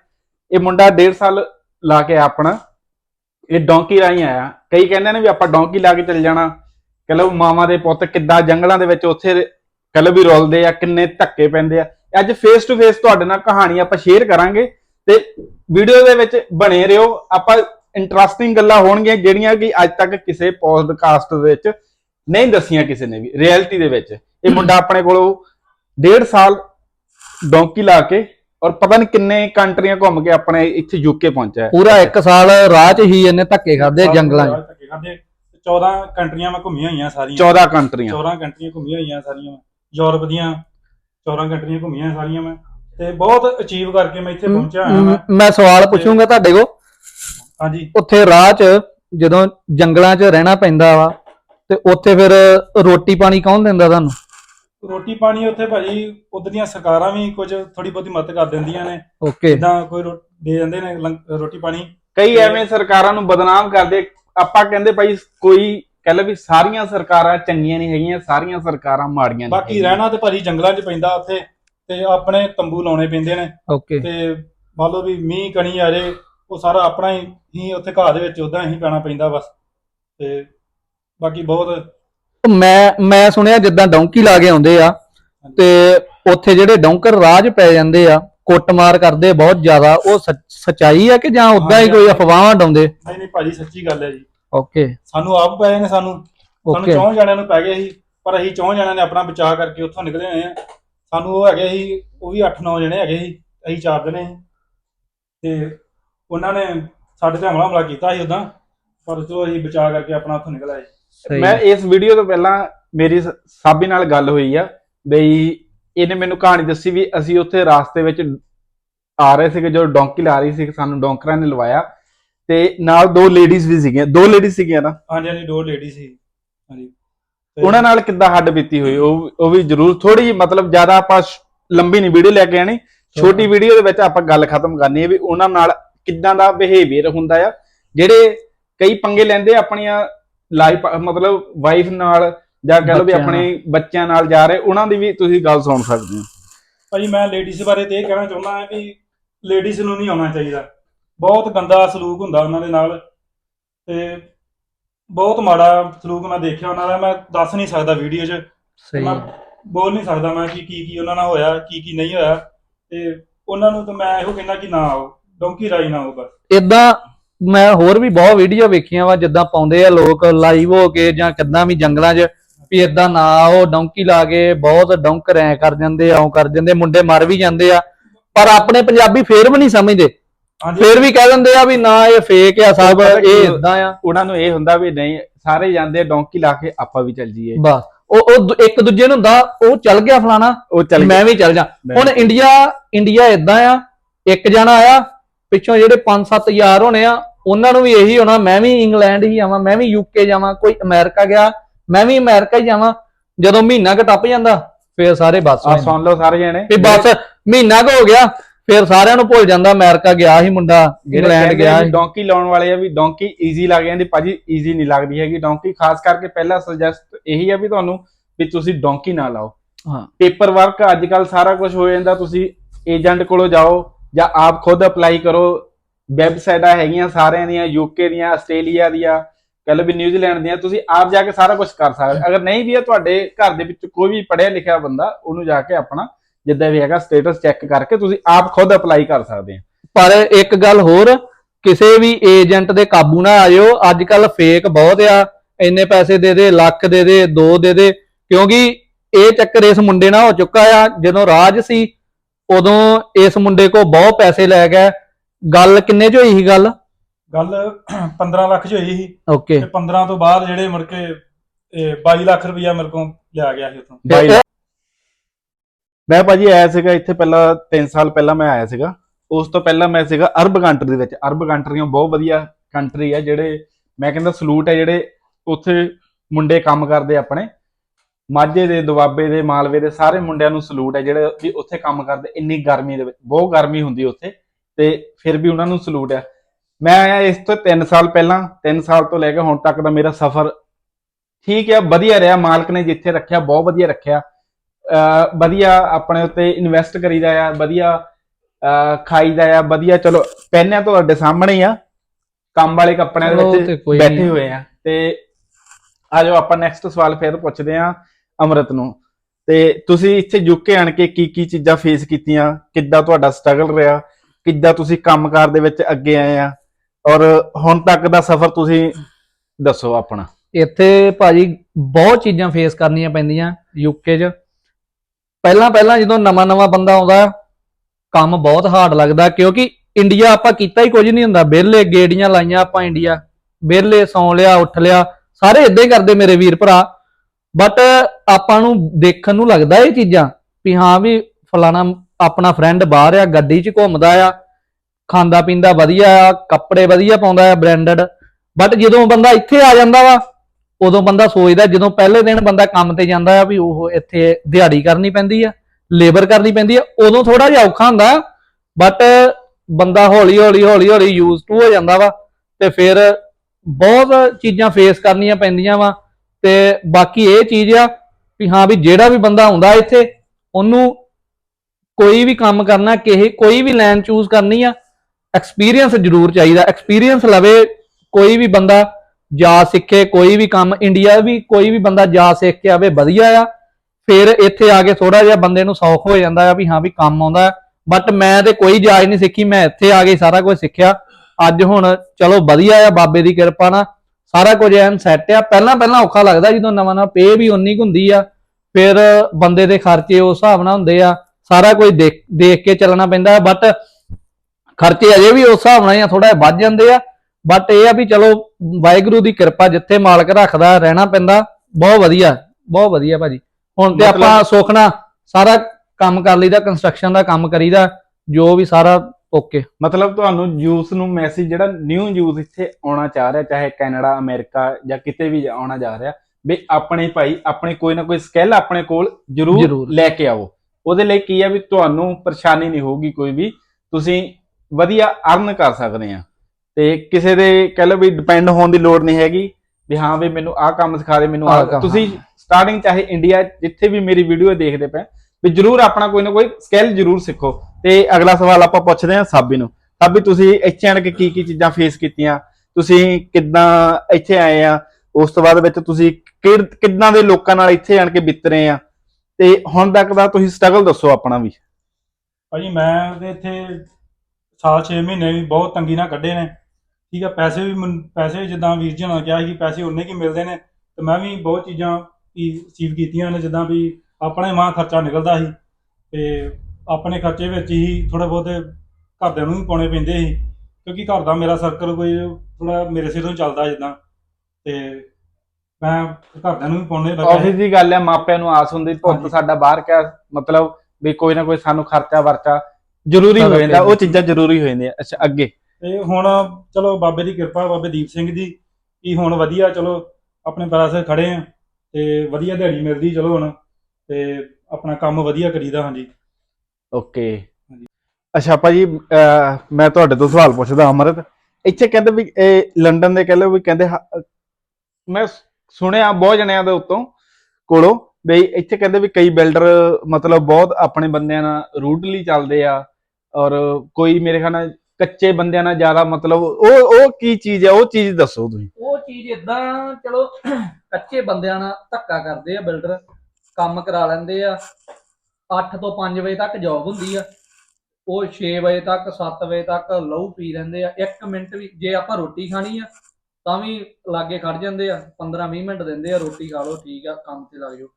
ਇਹ ਮੁੰਡਾ 1.5 ਸਾਲ ਲਾ ਕੇ ਆਪਣਾ। ਇਹ ਡੌਂਕੀ ਰਾਹੀਂ ਆਇਆ। ਕਈ ਕਹਿੰਦੇ ਨੇ ਵੀ ਆਪਾਂ ਡੌਂਕੀ ਲਾ ਕੇ ਚੱਲ ਜਾਣਾ। ਕਹ ਲਓ ਮਾਮਾ ਦੇ ਪੁੱਤ ਕਿੱਦਾਂ ਜੰਗਲਾਂ ਦੇ ਵਿੱਚ ਉੱਥੇ ਕਹ ਲਓ ਵੀ ਰੁਲਦੇ ਆ ਕਿੰਨੇ ਧੱਕੇ ਪੈਂਦੇ ਆ। ਅੱਜ ਫੇਸ ਟੂ ਫੇਸ ਤੁਹਾਡੇ ਨਾਲ ਕਹਾਣੀ ਆਪਾਂ ਸ਼ੇਅਰ ਕਰਾਂਗੇ ਤੇ ਵੀਡੀਓ ਦੇ ਵਿੱਚ ਬਣੇ ਰਹੋ। ਆਪਾਂ ਇੰਟਰਸਟਿੰਗ ਗੱਲਾਂ ਹੋਣਗੀਆਂ ਜਿਹੜੀਆਂ ਕਿ ਅੱਜ ਤੱਕ ਕਿਸੇ ਪੋਡਕਾਸਟ ਦੇ ਵਿੱਚ ਨਹੀਂ ਦੱਸੀਆਂ ਕਿਸੇ ਨੇ ਵੀ ਰਿਐਲਿਟੀ ਦੇ ਵਿੱਚ। ਇਹ ਮੁੰਡਾ ਆਪਣੇ ਕੋਲੋਂ ਡੇਢ ਸਾਲ ਡੌਂਕੀ ਲਾ ਕੇ ਔਰ ਪਤਾ ਨਹੀਂ ਕਿੰਨੇ ਕੰਟਰੀਆਂ ਘੁੰਮ ਕੇ ਆਪਣੇ ਇੱਥੇ ਯੂਕੇ ਪਹੁੰਚਿਆ। ਪੂਰਾ ਇੱਕ ਸਾਲ ਰਾਹ ਚ ਹੀ ਇਹਨੇ ਧੱਕੇ ਖਾਦੇ ਜੰਗਲਾਂ 'ਚ। ਧੱਕੇ ਖਾਦੇ 14 ਕੰਟਰੀਆਂ ਮੈਂ ਘੁੰਮੀਆਂ ਹੋਈਆਂ ਸਾਰੀਆਂ। 14 ਕੰਟਰੀਆਂ। 14 ਕੰਟਰੀਆਂ ਘੁੰਮੀਆਂ ਹੋਈਆਂ ਸਾਰੀਆਂ ਮੈਂ। ਯੂਰਪ ਦੀਆਂ 14 ਕੰਟਰੀਆਂ ਘੁੰਮੀਆਂ ਸਾਰੀਆਂ ਮੈਂ। ਤੇ ਬਹੁਤ ਅਚੀਵ ਕਰਕੇ ਮੈਂ ਇੱਥੇ ਪਹੁੰਚਿਆ ਹਾਂ ਮੈਂ। ਮੈਂ ਸਵਾਲ ਪੁੱਛੂੰਗਾ ਤੁਹਾਡੇ ਕੋ ਹਾਂਜੀ। ਉੱਥੇ ਰਾਹ 'ਚ ਜਦੋਂ ਜੰਗਲਾਂ 'ਚ ਰਹਿਣਾ ਪੈਂਦਾ ਵਾ ਤੇ ਉੱਥੇ ਫਿਰ ਰੋਟੀ ਪਾਣੀ ਕੌਣ ਦਿੰਦਾ ਤੁਹਾਨੂੰ? ਰੋਟੀ ਪਾਣੀ ਉੱਥੇ ਭਾਜੀ ਉਧਰ ਦੀਆਂ ਸਰਕਾਰਾਂ ਵੀ ਕੁਝ ਥੋੜੀ ਬਹੁਤੀ ਮਦਦ ਕਰ ਦਿੰਦੀਆਂ ਨੇ। ਓਕੇ। ਜਿੱਦਾਂ ਕੋਈ ਰੋ- ਦੇ ਜਾਂਦੇ ਨੇ ਲੰਗ- ਰੋਟੀ ਪਾਣੀ। ਕਈ ਐਵੇਂ ਸਰਕਾਰਾਂ ਨੂੰ ਬਦਨਾਮ ਕਰਦੇ। ਆਪਾਂ ਕਹਿੰਦੇ ਭਾਈ ਕੋਈ ਕਹਿ ਵੀ ਸਾਰੀਆਂ ਸਰਕਾਰਾਂ ਚੰਗੀਆਂ ਨਹੀਂ ਹੈਗੀਆਂ ਸਾਰੀਆਂ ਸਰਕਾਰਾਂ ਮਾੜੀਆਂ ਨਹੀਂ ਬਾਕੀ ਹੈਗੀਆਂ। ਰਹਿਣਾ ਤੇ ਭਾਜੀ ਜੰਗਲਾਂ 'ਚ ਪੈਂਦਾ ਉੱਥੇ ਤੇ ਆਪਣੇ ਤੰਬੂ ਲਾਉਣੇ ਪੈਂਦੇ ਨੇ। ਓਕੇ। ਤੇ ਮੰਨ ਲਓ ਵੀ ਮੀਂਹ ਕਣੀ ਆ ਜੇ ਉਹ ਸਾਰਾ ਆਪਣਾ ਹੀ ਹੀ ਉੱਥੇ ਘਾਹ ਦੇ ਵਿੱਚ ਉਦਾਂ ਹੀ ਪੈਣਾ ਪੈਂਦਾ ਬਸ। ਤੇ ਬਾਕੀ ਬਹੁਤ ਮੈਂ ਮੈਂ ਸੁਣਿਆ ਜਿੱਦਾਂ ਡੌਂਕੀ ਲਾ ਕੇ ਆਉਂਦੇ ਆ ਤੇ ਉੱਥੇ ਜਿਹੜੇ ਡੌਂਕਰ ਰਾਜ ਪੈ ਜਾਂਦੇ ਆ ਕੁੱਟਮਾਰ ਕਰਦੇ ਬਹੁਤ ਜ਼ਿਆਦਾ ਉਹ ਸੱਚ- ਸੱਚਾਈ ਆ ਕਿ ਜਾਂ ਉਦਾਂ ਹੀ ਕੋਈ ਅਫਵਾਹਾਂ ਡਾਉਂਦੇ? ਨਹੀਂ ਨਹੀਂ ਭਾਜੀ ਸੱਚੀ ਗੱਲ ਹੈ ਜੀ। ਓਕੇ। ਸਾਨੂੰ ਆਪ ਪਏ ਨੇ ਸਾਨੂੰ ਸਾਨੂੰ ਚੌਂ ਜਣਿਆਂ ਨੂੰ ਪੈ ਗਏ ਸੀ ਪਰ ਅਸੀਂ ਚੌਂ ਜਣਿਆਂ ਨੇ ਆਪਣਾ ਬਚਾਅ ਕਰਕੇ ਉੱਥੋਂ ਨਿਕਲੇ ਹੋਏ ਆ। ਸਾਨੂੰ ਉਹ ਹੈਗੇ ਸੀ ਉਹ ਵੀ 8-9 ਜਣੇ ਹੈਗੇ ਸੀ ਅਸੀਂ ਚਾਰ ਜਣੇ ਤੇ ਉਹਨਾਂ ਨੇ ਸਾਡੇ ਤੇ ਹਮਲਾ ਹਮਲਾ ਕੀਤਾ ਸੀ ਉਦਾਂ ਪਰ ਚਲੋ ਅਸੀਂ ਬਚਾਅ ਕਰਕੇ ਆਪਣਾ ਉੱਥੋਂ ਨਿਕਲ ਆਏ। ਮੈਂ ਇਸ ਵੀਡੀਓ ਤੋਂ ਪਹਿਲਾਂ ਮੇਰੀ ਸਾਬੀ ਨਾਲ ਗੱਲ ਹੋਈ ਆ ਬਈ ਇਹਨੇ ਮੈਨੂੰ ਕਹਾਣੀ ਦੱਸੀ ਵੀ ਅਸੀਂ ਉੱਥੇ ਰਾਸਤੇ ਵਿੱਚ ਆ ਰਹੇ ਸੀਗੇ ਜਦੋਂ ਡੌਂਕੀ ਲਾ ਰਹੀ ਸੀ ਸਾਨੂੰ ਡੌਂਕਰਾਂ ਨੇ ਲਵਾਇਆ ਤੇ ਨਾਲ ਦੋ ਲੇਡੀਜ਼ ਵੀ ਸੀਗੀਆਂ। ਦੋ ਲੇਡੀਜ਼ ਸੀਗੀਆਂ ਨਾ? ਹਾਂਜੀ ਹਾਂਜੀ ਦੋ ਲੇਡੀ ਸੀ। ਹਾਂਜੀ। ਉਹਨਾਂ ਨਾਲ ਕਿੱਦਾਂ ਹੱਡ ਬੀਤੀ ਹੋਈ? ਉਹ ਉਹ ਵੀ ਜ਼ਰੂਰ ਥੋੜੀ ਜਿਹੀ ਮਤਲਬ ਜ਼ਿਆਦਾ ਆਪਾਂ ਲੰਬੀ ਨਹੀਂ ਵੀਡੀਓ ਲੈ ਕੇ ਆਣੀ ਛੋਟੀ ਵੀਡੀਓ ਦੇ ਵਿੱਚ ਆਪਾਂ ਗੱਲ ਖਤਮ ਕਰਨੀ ਹੈ ਵੀ ਉਹਨਾਂ ਨਾਲ ਕਿੱਦਾਂ ਦਾ ਬਿਹੇਵੀਅਰ ਹੁੰਦਾ ਆ। ਜਿਹੜੇ ਕਈ ਪੰਗੇ ਲੈਂਦੇ ਆ ਆਪਣੀਆਂ ਲਾਈਫ ਮਤਲਬ ਵਾਈਫ ਨਾਲ ਜਾਂ ਕਹ ਲਓ ਵੀ ਆਪਣੇ ਬੱਚਿਆਂ ਨਾਲ ਜਾ ਰਹੇ ਉਹਨਾਂ ਦੀ ਵੀ ਤੁਸੀਂ ਗੱਲ ਸੁਣ ਸਕਦੇ ਹੋ। ਭਾਜੀ ਮੈਂ ਲੇਡੀਜ਼ ਬਾਰੇ ਤੇ ਇਹ ਕਹਿਣਾ ਚਾਹੁੰਦਾ ਹਾਂ ਕਿ ਲੇਡੀਜ਼ ਨੂੰ ਨਹੀਂ ਆਉਣਾ ਚਾਹੀਦਾ। ਬਹੁਤ ਗੰਦਾ ਸਲੂਕ ਹੁੰਦਾ ਉਹਨਾਂ ਦੇ ਨਾਲ ਤੇ ਬਹੁਤ ਮਾੜਾ ਸਲੂਕ ਮੈਂ ਦੇਖਿਆ ਉਹਨਾਂ ਦਾ। ਮੈਂ ਦੱਸ ਨਹੀਂ ਸਕਦਾ ਵੀਡੀਓ 'ਚ। ਸਹੀ। ਮੈਂ ਬੋਲ ਨਹੀਂ ਸਕਦਾ ਮੈਂ ਕਿ ਕੀ ਕੀ ਉਹਨਾਂ ਨਾਲ ਹੋਇਆ ਕੀ ਕੀ ਨਹੀਂ ਹੋਇਆ। ਤੇ ਉਹਨਾਂ ਨੂੰ ਤਾਂ ਮੈਂ ਇਹੋ ਕਹਿੰਦਾ ਕਿ ਨਾ ਆਓ ਡੋਂਕੀ ਰਾਈ ਨਾ ਆਓ ਬਸ। ਇਦਾਂ ਮੈਂ ਹੋਰ ਵੀ ਬਹੁਤ ਵੀਡੀਓ ਵੇਖੀਆਂ ਵਾ ਜਿੱਦਾਂ ਪਾਉਂਦੇ ਆ ਲੋਕ ਲਾਈਵ ਹੋ ਕੇ ਜਾਂ ਕਿੱਦਾਂ ਵੀ ਜੰਗਲਾਂ 'ਚ ਵੀ ਇਦਾਂ ਨਾ ਉਹ ਡੌਂਕੀ ਲਾ ਕੇ ਬਹੁਤ ਡੌਂਕਰ ਐ ਕਰ ਜਾਂਦੇ ਆ ਉਹ ਕਰ ਜਾਂਦੇ ਮੁੰਡੇ ਮਰ ਵੀ ਜਾਂਦੇ ਆ। ਪਰ ਆਪਣੇ ਪੰਜਾਬੀ ਫੇਰ ਵੀ ਨਹੀਂ ਸਮਝਦੇ। ਫੇਰ ਵੀ ਕਹਿ ਦਿੰਦੇ ਆ ਵੀ ਨਾ ਇਹ ਫੇਕ ਆ ਸਭ ਇਹ ਇਦਾਂ ਆ। ਉਹਨਾਂ ਨੂੰ ਇਹ ਹੁੰਦਾ ਵੀ ਨਹੀਂ ਸਾਰੇ ਜਾਂਦੇ ਡੌਂਕੀ ਲਾ ਕੇ ਆਪਾਂ ਵੀ ਚੱਲ ਜੀਏ ਬਸ। ਉਹ ਉਹ ਇੱਕ ਦੂਜੇ ਨੂੰ ਹੁੰਦਾ ਉਹ ਚੱਲ ਗਿਆ ਫਲਾਣਾ ਉਹ ਚੱਲ ਮੈਂ ਵੀ ਚੱਲ ਜਾ। ਹੁਣ ਇੰਡੀਆ ਇੰਡੀਆ ਇਦਾਂ ਆ ਇੱਕ ਜਣਾ ਆਇਆ ਪਿੱਛੋਂ ਜਿਹੜੇ 5-7 ਯਾਰ ਹੋਣੇ ਆ ਉਹਨਾਂ ਨੂੰ ਵੀ ਇਹੀ ਹੋਣਾ ਮੈਂ ਵੀ ਇੰਗਲੈਂਡ ਹੀ ਜਾਵਾਂ ਮੈਂ ਵੀ ਯੂਕੇ ਜਾਵਾਂ ਕੋਈ ਅਮਰੀਕਾ ਗਿਆ ਮੈਂ ਵੀ ਅਮਰੀਕਾ ਹੀ ਜਾਵਾਂ ਜਦੋਂ ਮਹੀਨਾ ਕੁ ਟੱਪ ਜਾਂਦਾ ਫੇਰ ਸਾਰੇ ਬਸ ਆ ਸੁਣ ਲਓ ਸਾਰੇ ਜਣੇ। ਵੀ ਬਸ ਮਹੀਨਾ ਕੁ ਹੋ ਗਿਆ ਫੇਰ ਸਾਰਿਆਂ ਨੂੰ ਭੁੱਲ ਜਾਂਦਾ ਅਮਰੀਕਾ ਗਿਆ ਸੀ ਮੁੰਡਾ ਇੰਗਲੈਂਡ ਗਿਆ ਡੌਂਕੀ ਲਾਉਣ ਵਾਲੇ ਆ ਵੀ ਡੌਂਕੀ ਈਜ਼ੀ ਲੱਗ ਜਾਂਦੀ ਭਾਜੀ ਈਜ਼ੀ ਨਹੀਂ ਲੱਗਦੀ ਹੈਗੀ ਡੌਂਕੀ ਖਾਸ ਕਰਕੇ ਪਹਿਲਾ ਸੁਜੈਸਟ ਇਹੀ ਆ ਵੀ ਤੁਹਾਨੂੰ ਵੀ ਤੁਸੀਂ ਡੌਂਕੀ ਨਾ ਲਾਓ। ਹਾਂ। ਪੇਪਰ ਵਰਕ ਅੱਜ ਕੱਲ ਸਾਰਾ ਕੁਝ ਹੋ ਜਾਂਦਾ ਤੁਸੀਂ ਏਜੰਟ ਕੋਲੋਂ ਜਾਓ ਜਾਂ ਆਪ ਖੁਦ ਅਪਲਾਈ ਕਰੋ। ਵੈਬਸਾਈਟਾਂ ਹੈਗੀਆਂ ਸਾਰਿਆਂ ਦੀਆਂ ਯੂਕੇ ਦੀਆਂ, ਆਸਟ੍ਰੇਲੀਆ ਦੀਆਂ ਕੱਲ ਵੀ ਨਿਊਜ਼ੀਲੈਂਡ ਦੀਆਂ, ਤੁਸੀਂ ਆਪ ਜਾ ਕੇ ਸਾਰਾ ਕੁਝ ਕਰ ਸਕਦੇ ਅਗਰ ਨਹੀਂ ਵੀ ਹੈ ਤੁਹਾਡੇ ਘਰ ਦੇ ਵਿੱਚ ਕੋਈ ਵੀ ਪੜ੍ਹਿਆ ਲਿਖਿਆ ਬੰਦਾ, ਉਹਨੂੰ ਜਾ ਕੇ ਆਪਣਾ ਜਿੱਦਾਂ ਵੀ ਹੈਗਾ ਸਟੇਟਸ ਚੈੱਕ ਕਰਕੇ ਤੁਸੀਂ ਆਪ ਖੁਦ ਅਪਲਾਈ ਕਰ ਸਕਦੇ ਆ ਪਰ ਇੱਕ ਗੱਲ ਹੋਰ, ਕਿਸੇ ਵੀ ਏਜੰਟ ਦੇ ਕਾਬੂ ਨਾ ਆਇਓ। ਅੱਜ ਕੱਲ ਫੇਕ ਬਹੁਤ ਆ। ਇੰਨੇ ਪੈਸੇ ਦੇ ਦੇ, ਲੱਖ ਦੇ ਦੇ, ਦੋ ਦੇ ਦੇ। ਕਿਉਂਕਿ ਇਹ ਚੱਕਰ ਇਸ ਮੁੰਡੇ ਨਾਲ ਹੋ ਚੁੱਕਾ ਆ। ਜਦੋਂ ਰਾਜ ਸੀ ਉਦੋਂ ਇਸ ਮੁੰਡੇ ਕੋ ਬਹੁਤ ਪੈਸੇ ਲੈ ਗਏ। ਗੱਲ ਕਿੰਨੇ ਚ ਹੋਈ ਸੀ ਗੱਲ? ਗੱਲ 15 ਲੱਖ 'ਚ ਹੋਈ ਸੀ। ਓਕੇ। ਤੇ 15 ਤੋਂ ਬਾਅਦ ਜਿਹੜੇ ਮੁੜ ਕੇ ਇਹ 22 ਲੱਖ ਰੁਪਇਆ ਮੇਰੇ ਕੋਲ ਲਿਆ ਗਿਆ ਸੀ ਉੱਥੋਂ। ਮੈਂ ਭਾਜੀ ਆਇਆ ਸੀਗਾ ਇੱਥੇ ਪਹਿਲਾਂ 3 ਸਾਲ ਪਹਿਲਾਂ ਮੈਂ ਆਇਆ ਸੀਗਾ। ਉਸ ਤੋਂ ਪਹਿਲਾਂ ਮੈਂ ਸੀਗਾ ਅਰਬ ਕੰਟਰੀ ਦੇ ਵਿੱਚ। ਅਰਬ ਕੰਟਰੀਆਂ ਬਹੁਤ ਵਧੀਆ ਕੰਟਰੀ ਆ ਜਿਹੜੇ ਮੈਂ ਕਹਿੰਦਾ ਸਲੂਟ ਹੈ ਜਿਹੜੇ ਉੱਥੇ ਮੁੰਡੇ ਕੰਮ ਕਰਦੇ ਆਪਣੇ। ਮਾਝੇ ਦੇ ਦੁਆਬੇ ਦੇ ਮਾਲਵੇ ਦੇ ਸਾਰੇ ਮੁੰਡਿਆਂ ਨੂੰ ਸਲੂਟ ਹੈ ਜਿਹੜੇ ਵੀ ਉੱਥੇ ਕੰਮ ਕਰਦੇ ਇੰਨੀ ਗਰਮੀ ਦੇ ਵਿੱਚ ਬਹੁਤ ਗਰਮੀ ਹੁੰਦੀ ਉੱਥੇ ਤੇ ਫਿਰ ਵੀ ਉਹਨਾਂ ਨੂੰ ਸਲੂਟ ਹੈ। ਮੈਂ ਆਇਆ ਇਸ ਤੋਂ 3 ਸਾਲ ਪਹਿਲਾਂ 3 ਸਾਲ ਤੋਂ ਲੈ ਕੇ ਹੁਣ ਤੱਕ ਦਾ ਮੇਰਾ ਸਫ਼ਰ ਠੀਕ ਹੈ ਵਧੀਆ ਰਿਹਾ ਮਾਲਕ ਨੇ ਜਿੱਥੇ ਰੱਖਿਆ ਬਹੁਤ ਵਧੀਆ ਰੱਖਿਆ। ਵਧੀਆ ਆਪਣੇ ਉੱਤੇ ਇਨਵੈਸਟ ਕਰੀਦਾ ਆ ਵਧੀਆ ਖਾਈਦਾ ਆ ਵਧੀਆ ਚਲੋ ਪਹਿਨਿਆ ਤੁਹਾਡੇ ਸਾਹਮਣੇ ਆ। ਕੰਮ ਵਾਲੇ ਕੱਪੜਿਆਂ ਦੇ ਵਿੱਚ ਬੈਠੇ। ਹੋਏ ਆ। ਤੇ ਆ ਜਾਓ ਆਪਾਂ ਨੈਕਸਟ ਸਵਾਲ ਫੇਰ ਪੁੱਛਦੇ ਆ ਅਮਰਤ ਨੂੰ। ਤੇ ਤੁਸੀਂ ਇੱਥੇ ਯੂਕੇ ਆਣ ਕੇ ਕੀ ਕੀ ਚੀਜ਼ਾਂ ਫੇਸ ਕੀਤੀਆਂ? ਕਿੱਦਾਂ ਤੁਹਾਡਾ ਸਟਰਗਲ ਰਿਹਾ? ਕਿੱਦਾਂ ਤੁਸੀਂ ਕੰਮਕਾਰ ਦੇ ਵਿੱਚ ਅੱਗੇ ਆਏ ਆ? ਔਰ ਹੁਣ ਤੱਕ ਦਾ ਸਫ਼ਰ ਤੁਸੀਂ ਦੱਸੋ ਆਪਣਾ। ਇੱਥੇ ਭਾਜੀ ਬਹੁਤ ਚੀਜ਼ਾਂ ਫੇਸ ਕਰਨੀਆਂ ਪੈਂਦੀਆਂ ਯੂਕੇ 'ਚ। ਪਹਿਲਾਂ ਪਹਿਲਾਂ ਜਦੋਂ ਨਵਾਂ ਨਵਾਂ ਬੰਦਾ ਆਉਂਦਾ, ਕੰਮ ਬਹੁਤ ਹਾਰਡ ਲੱਗਦਾ ਕਿਉਂਕਿ ਇੰਡੀਆ ਆਪਾਂ ਕੀਤਾ ਹੀ ਕੁਝ ਨਹੀਂ ਹੁੰਦਾ। ਵਿਹਲੇ ਗੇੜੀਆਂ ਲਾਈਆਂ ਆਪਾਂ ਇੰਡੀਆ ਵਿਹਲੇ ਸੌਂ ਲਿਆ, ਉੱਠ ਲਿਆ। ਸਾਰੇ ਇਦਾਂ ਹੀ ਕਰਦੇ ਮੇਰੇ ਵੀਰ ਭਰਾ। ਬਟ ਆਪਾਂ ਨੂੰ ਦੇਖਣ ਨੂੰ ਲੱਗਦਾ ਇਹ ਚੀਜ਼ਾਂ ਵੀ ਹਾਂ ਵੀ ਫਲਾਣਾ ਆਪਣਾ ਫਰੈਂਡ ਬਾਹਰ ਆ, ਗੱਡੀ 'ਚ ਘੁੰਮਦਾ ਆ, ਖਾਂਦਾ ਪੀਂਦਾ ਵਧੀਆ ਆ, ਕੱਪੜੇ ਵਧੀਆ ਪਾਉਂਦਾ ਆ ਬ੍ਰਾਂਡਡ ਬਟ ਜਦੋਂ ਬੰਦਾ ਇੱਥੇ ਆ ਜਾਂਦਾ ਵਾ, ਉਦੋਂ ਬੰਦਾ ਸੋਚਦਾ ਜਦੋਂ ਪਹਿਲੇ ਦਿਨ ਬੰਦਾ ਕੰਮ ਤੇ ਜਾਂਦਾ ਆ ਵੀ ਉਹ ਇੱਥੇ ਦਿਹਾੜੀ ਕਰਨੀ ਪੈਂਦੀ ਆ ਲੇਬਰ ਕਰਨੀ ਪੈਂਦੀ ਆ, ਉਦੋਂ ਥੋੜਾ ਜਿਹਾ ਔਖਾ ਹੁੰਦਾ। ਬਟ ਬੰਦਾ ਹੌਲੀ ਹੌਲੀ ਹੌਲੀ ਹੌਲੀ ਯੂਜ਼ ਟੂ ਹੋ ਜਾਂਦਾ ਵਾ ਤੇ ਫਿਰ ਬਹੁਤ ਚੀਜ਼ਾਂ ਫੇਸ ਕਰਨੀਆਂ ਪੈਂਦੀਆਂ ਵਾ ਤੇ ਬਾਕੀ ਇਹ ਚੀਜ਼ ਆ ਵੀ ਹਾਂ ਵੀ ਜਿਹੜਾ ਵੀ ਬੰਦਾ ਆਉਂਦਾ ਇੱਥੇ, ਉਹਨੂੰ ਕੋਈ ਵੀ ਕੰਮ ਕਰਨਾ ਕਿਸੇ ਕੋਈ ਵੀ ਲਾਈਨ ਚੂਜ਼ ਕਰਨੀ ਆ ਐਕਸਪੀਰੀਅੰਸ ਜ਼ਰੂਰ ਚਾਹੀਦਾ। ਐਕਸਪੀਰੀਅੰਸ ਲਵੇ ਕੋਈ ਵੀ ਬੰਦਾ, ਜਾ ਸਿੱਖੇ ਕੋਈ ਵੀ ਕੰਮ ਇੰਡੀਆ ਵੀ ਕੋਈ ਵੀ ਬੰਦਾ ਜਾ ਸਿੱਖ ਕੇ ਆਵੇ, ਵਧੀਆ ਆ। ਫਿਰ ਇੱਥੇ ਆ ਕੇ ਥੋੜਾ ਜਿਹਾ ਬੰਦੇ ਨੂੰ ਸੌਖ ਹੋ ਜਾਂਦਾ ਆ ਵੀ ਹਾਂ ਵੀ ਕੰਮ ਆਉਂਦਾ। ਬਟ ਮੈਂ ਤੇ ਕੋਈ ਜਾਚ ਨਹੀਂ ਸਿੱਖੀ, ਮੈਂ ਇੱਥੇ ਆ ਕੇ ਸਾਰਾ ਕੁਝ ਸਿੱਖਿਆ। ਅੱਜ ਹੁਣ ਚਲੋ ਵਧੀਆ ਆ, ਬਾਬੇ ਦੀ ਕਿਰਪਾ ਨਾਲ। ਸਾਰਾ ਕੁਝ ਐਨ ਸੈੱਟ ਆ। ਪਹਿਲਾਂ ਪਹਿਲਾਂ ਔਖਾ ਲੱਗਦਾ ਜਦੋਂ ਨਵਾਂ ਨਵਾਂ ਪੇ ਵੀ ਉਨੀ ਕੁ ਹੁੰਦੀ ਆ ਫਿਰ ਬੰਦੇ ਦੇ ਖਰਚੇ ਉਸ ਹਿਸਾਬ ਨਾਲ ਹੁੰਦੇ ਆ। ਸਾਰਾ ਕੁਝ ਦੇਖ ਕੇ ਚੱਲਣਾ ਪੈਂਦਾ ਬਟ ਖਰਚੇ ਅਜੇ ਵੀ ਉਸ ਹਿਸਾਬ ਨਾਲ ਹੀ ਆ ਥੋੜਾ ਜਿਹਾ ਵੱਧ ਜਾਂਦੇ ਆ। ਬਟ ਇਹ ਆ ਵੀ ਚਲੋ ਵਾਹਿਗੁਰੂ ਦੀ ਕਿਰਪਾ ਜਿੱਥੇ ਮਾਲਕ ਰੱਖਦਾ ਰਹਿਣਾ ਪੈਂਦਾ। ਬਹੁਤ ਵਧੀਆ ਬਹੁਤ ਵਧੀਆ ਭਾਜੀ। ਹੁਣ ਤੇ ਆਪਾਂ ਸੁਖਣਾ ਸਾਰਾ ਕੰਮ ਕਰ ਲਈਦਾ ਕੰਸਟਰਕਸ਼ਨ ਦਾ ਕੰਮ ਕਰੀਦਾ ਜੋ ਵੀ ਸਾਰਾ ਓਕੇ ਮਤਲਬ ਤੁਹਾਨੂੰ ਯੂਥ ਨੂੰ ਮੈਸੇਜ ਜਿਹੜਾ ਨਿਊ ਯੂਥ ਇੱਥੇ ਆਉਣਾ ਚਾਹ ਰਿਹਾ ਚਾਹੇ ਕੈਨੇਡਾ ਅਮਰੀਕਾ ਜਾਂ ਕਿਤੇ ਵੀ ਆਉਣਾ ਜਾ ਰਿਹਾ ਵੀ ਆਪਣੇ ਭਾਈ ਆਪਣੇ ਕੋਈ ਨਾ ਕੋਈ ਸਕਿੱਲ ਆਪਣੇ ਕੋਲ ਜ਼ਰੂਰ। ਲੈ ਕੇ ਆਓ। ਉਹਦੇ ਲਈ ਕੀ ਆ ਵੀ ਤੁਹਾਨੂੰ ਪਰੇਸ਼ਾਨੀ ਨਹੀਂ ਹੋਊਗੀ ਕੋਈ ਵੀ। ਤੁਸੀਂ ਵਧੀਆ ਅਰਨ ਕਰ ਸਕਦੇ ਆ। ਤੇ ਕਿਸੇ ਦੇ ਕਹਿ ਲਓ ਵੀ ਡਿਪੈਂਡ ਹੋਣ ਦੀ ਲੋੜ ਨਹੀਂ ਹੈਗੀ ਵੀ ਹਾਂ ਵੀ ਮੈਨੂੰ ਆਹ ਕੰਮ ਸਿਖਾ ਦੇ ਮੈਨੂੰ ਤੁਸੀਂ ਸਟਾਰਟਿੰਗ ਚਾਹੇ ਇੰਡੀਆ ਜਿੱਥੇ ਵੀ ਮੇਰੀ ਵੀਡੀਓ ਦੇਖਦੇ ਪਏ ਵੀ ਜਰੂਰ ਆਪਣਾ ਕੋਈ ਨਾ ਕੋਈ ਸਕਿੱਲ ਜਰੂਰ ਸਿੱਖੋ। ਤੇ ਅਗਲਾ ਸਵਾਲ ਆਪਾਂ ਪੁੱਛਦੇ ਹਾਂ ਸਾਬੀ ਨੂੰ। ਸਾਬੀ, ਤੁਸੀਂ ਇੱਥੇ ਆਣ ਕੇ ਕੀ ਕੀ ਚੀਜ਼ਾਂ ਫੇਸ ਕੀਤੀਆਂ? ਤੁਸੀਂ ਕਿੱਦਾਂ ਇੱਥੇ ਆਏ ਆ? ਉਸ ਤੋਂ ਬਾਅਦ ਵਿੱਚ ਤੁਸੀਂ ਕਿੱਦਾਂ ਦੇ ਲੋਕਾਂ ਨਾਲ ਇੱਥੇ ਆਣ ਕੇ ਬਿਤਰੇ ਆ? ਤੇ ਹੁਣ ਤੱਕ ਦਾ ਤੁਸੀਂ ਸਟਰਗਲ ਦੱਸੋ ਆਪਣਾ ਵੀ। ਭਾਜੀ, ਮੈਂ ਤੇ ਇੱਥੇ ਸਾਲ 6 ਮਹੀਨੇ ਵੀ ਬਹੁਤ ਤੰਗੀ ਨਾਲ ਕੱਢੇ ਨੇ। ਠੀਕ ਆ, ਪੈਸੇ ਵੀ ਪੈਸੇ ਵੀ ਜਿੱਦਾਂ ਵੀਰ ਜੀ ਨਾਲ ਕਿਹਾ ਸੀ ਪੈਸੇ ਉਨੇ ਕੀ ਮਿਲਦੇ ਨੇ। ਤੇ ਮੈਂ ਵੀ ਬਹੁਤ ਚੀਜ਼ਾਂ ਰਿਸੀਵ ਕੀਤੀਆਂ ਨੇ, ਜਿੱਦਾਂ ਵੀ ਆਪਣਾ ਹੀ ਮਾਂ ਖਰਚਾ ਨਿਕਲਦਾ ਸੀ ਤੇ ਆਪਣੇ ਖਰਚੇ ਵਿੱਚ ਹੀ ਥੋੜੇ ਬਹੁਤੇ ਘਰਦਿਆਂ ਨੂੰ ਵੀ ਪਾਉਣੇ ਪੈਂਦੇ ਸੀ ਕਿਉਂਕਿ ਘਰ ਦਾ ਮੇਰਾ ਸਰਕਲ ਕੋਈ ਥੋੜਾ ਮੇਰੇ ਸਿਰੋਂ ਹੀ ਚੱਲਦਾ ਜਿੱਦਾਂ ਤੇ ਮੈਂ ਘਰਦਿਆਂ ਨੂੰ ਵੀ ਪਾਉਣੇ ਲੱਗਾ ਆਫਿਸ ਦੀ ਗੱਲ ਹੈ ਮਾਪਿਆਂ ਨੂੰ ਆਸ ਹੁੰਦੀ ਪੁੱਤ। ਸਾਡਾ ਬਾਹਰ ਕਿਆ ਮਤਲਬ ਵੀ ਕੋਈ ਨਾ ਕੋਈ ਸਾਨੂੰ ਖਰਚਾ ਵਰਚਾ ਜ਼ਰੂਰੀ ਹੋ ਜਾਂਦਾ ਉਹ। ਚੀਜ਼ਾਂ ਜ਼ਰੂਰੀ ਹੋ ਜਾਂਦੀਆਂ ਅੱਛਾ ਅੱਗੇ ਤੇ ਹੁਣ ਚਲੋ ਬਾਬੇ ਦੀ ਕਿਰਪਾ ਬਾਬੇ ਦੀਪ ਸਿੰਘ ਦੀ ਕਿ ਹੁਣ ਵਧੀਆ ਚਲੋ ਆਪਣੇ ਪੈਰਾਂ 'ਤੇ ਖੜੇ ਆ ਤੇ ਵਧੀਆ ਦਿਹਾੜੀ ਮਿਲਦੀ ਚਲੋ ਹੁਣ ਤੇ ਆਪਣਾ ਕੰਮ ਵਧੀਆ ਕਰੀਦਾ ਹਾਂਜੀ। ਓਕੇ। ਅੱਛਾ ਭਾਜੀ ਅਹ, ਮੈਂ ਤੁਹਾਡੇ ਤੋਂ ਸਵਾਲ ਪੁੱਛਦਾ ਅਮਰਤ। ਇੱਥੇ ਕਹਿੰਦੇ ਵੀ ਇਹ ਲੰਡਨ ਦੇ ਕਹਿੰਦੇ ਵੀ ਕਹਿੰਦੇ ਹ- ਮੈਂ ਸ- ਸੁਣਿਆ ਬਹੁਤ ਜਣਿਆਂ ਦੇ ਉੱਤੋਂ ਕੋਲੋਂ ਵੀ ਇੱਥੇ ਕਹਿੰਦੇ ਵੀ ਕਈ ਬਿਲਡਰ ਮਤਲਬ ਬਹੁਤ ਆਪਣੇ ਬੰਦਿਆਂ ਨਾਲ ਰੂਡਲੀ ਚੱਲਦੇ ਆ ਔਰ ਕੋਈ ਮੇਰੇ ਖਿਆਲ ਨਾਲ ਕੱਚੇ ਬੰਦਿਆਂ ਨਾਲ ਜ਼ਿਆਦਾ ਮਤਲਬ ਉਹ ਉਹ ਕੀ ਚੀਜ਼ ਹੈ ਉਹ ਚੀਜ਼ ਦੱਸੋ ਤੁਸੀਂ। ਉਹ ਚੀਜ਼ ਇਦਾਂ ਚਲੋ ਕੱਚੇ ਬੰਦਿਆਂ ਨਾਲ ਧੱਕਾ ਕਰਦੇ ਆ ਬਿਲਡਰ। ਕੰਮ ਕਰਾ ਲੈਂਦੇ ਆ। 8 ਤੋਂ 5 ਵਜੇ ਤੱਕ ਜੌਬ ਹੁੰਦੀ ਆ। ਉਹ 6 ਵਜੇ ਤੱਕ 7 ਵਜੇ ਤੱਕ ਲਹੂ ਪੀ ਲੈਂਦੇ ਆ। 1 ਮਿੰਟ ਵੀ ਜੇ ਆਪਾਂ ਰੋਟੀ ਖਾਣੀ ਆ ਤਾਂ ਵੀ ਲਾਗੇ ਖੜ ਜਾਂਦੇ ਆ। 15 20 ਮਿੰਟ ਦਿੰਦੇ ਆ ਰੋਟੀ ਖਾ ਲਓ ਠੀਕ ਆ ਕੰਮ ਤੇ ਲੱਗ ਜਾਓ।